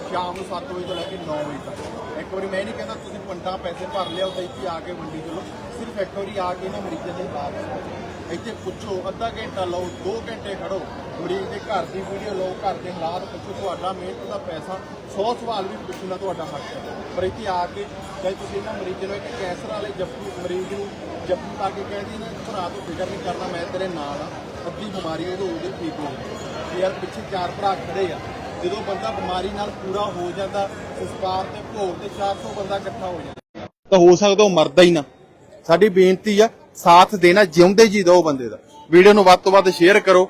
ਸ਼ਾਮ ਨੂੰ 7 ਵਜੇ ਤੋਂ ਲੈ ਕੇ 9 ਵਜੇ ਤੱਕ। ਇੱਕ ਵਾਰੀ ਮੈਂ ਨਹੀਂ ਕਹਿੰਦਾ ਤੁਸੀਂ ਪੰਡਾ ਪੈਸੇ ਭਰ ਲਿਆਓ ਤਾਂ ਇੱਥੇ ਆ ਕੇ ਮੰਡੀ ਚਲੋ, ਸਿਰਫ ਇੱਕ ਵਾਰੀ ਆ ਕੇ ਨਾ ਮਰੀਜ਼ਾਂ ਦੇ ਹਾਲਾਤ ਇੱਥੇ ਪੁੱਛੋ, ਅੱਧਾ ਘੰਟਾ ਲਓ 2 ਘੰਟੇ ਖੜੋ ਮਰੀਜ਼ ਦੇ ਘਰ ਦੀ ਵੀਡੀਓ ਲਓ ਘਰ ਦੇ ਹਾਲਾਤ ਪੁੱਛੋ, ਤੁਹਾਡਾ ਮਿਹਨਤ ਦਾ ਪੈਸਾ 100 ਸਵਾਲ ਵੀ ਪੁੱਛਣਾ ਤੁਹਾਡਾ ਹੱਕ ਹੈ। ਪਰ ਇੱਥੇ ਆ ਕੇ ਚਾਹੇ ਤੁਸੀਂ ਇਹਨਾਂ ਮਰੀਜ਼ ਨੂੰ ਇੱਕ ਕੈਂਸਰ ਵਾਲੇ ਜੱਫੂ, ਮਰੀਜ਼ ਨੂੰ ਜੱਫੂ ਪਾ ਕੇ ਕਹਿੰਦੀ ਨਾ ਭਰਾ ਤੋਂ ਫਿਕਰ ਨਹੀਂ ਕਰਨਾ, ਮੈਂ ਤੇਰੇ ਨਾਲ ਆ ਅੱਧੀ ਬਿਮਾਰੀ ਇਹਦੇ ਉਹਦੇ ਠੀਕ ਹੋ ਜਾਣੀ ਯਾਰ ਪਿੱਛੇ ਚਾਰ ਭਰਾ ਖੜੇ ਆ, ਜਦੋਂ ਬੰਦਾ ਬਿਮਾਰੀ ਨਾਲ ਪੂਰਾ ਹੋ ਜਾਂਦਾ, ਸੰਸਕਾਰ ਤੇ ਭੋਗ ਤੇ 400 ਬੰਦਾ ਇਕੱਠਾ ਹੋ ਜਾਂਦਾ। ਤਾਂ ਹੋ ਸਕਦਾ ਉਹ ਮਰਦਾ ਹੀ ਨਾ। ਸਾਡੀ ਬੇਨਤੀ ਆ, ਸਾਥ ਦੇਣਾ, ਜਿਉਂਦੇ ਜੀ ਦੋ ਬੰਦੇ ਦਾ। ਵੀਡੀਓ ਨੂੰ ਵੱਧ ਤੋਂ ਵੱਧ ਸ਼ੇਅਰ ਕਰੋ।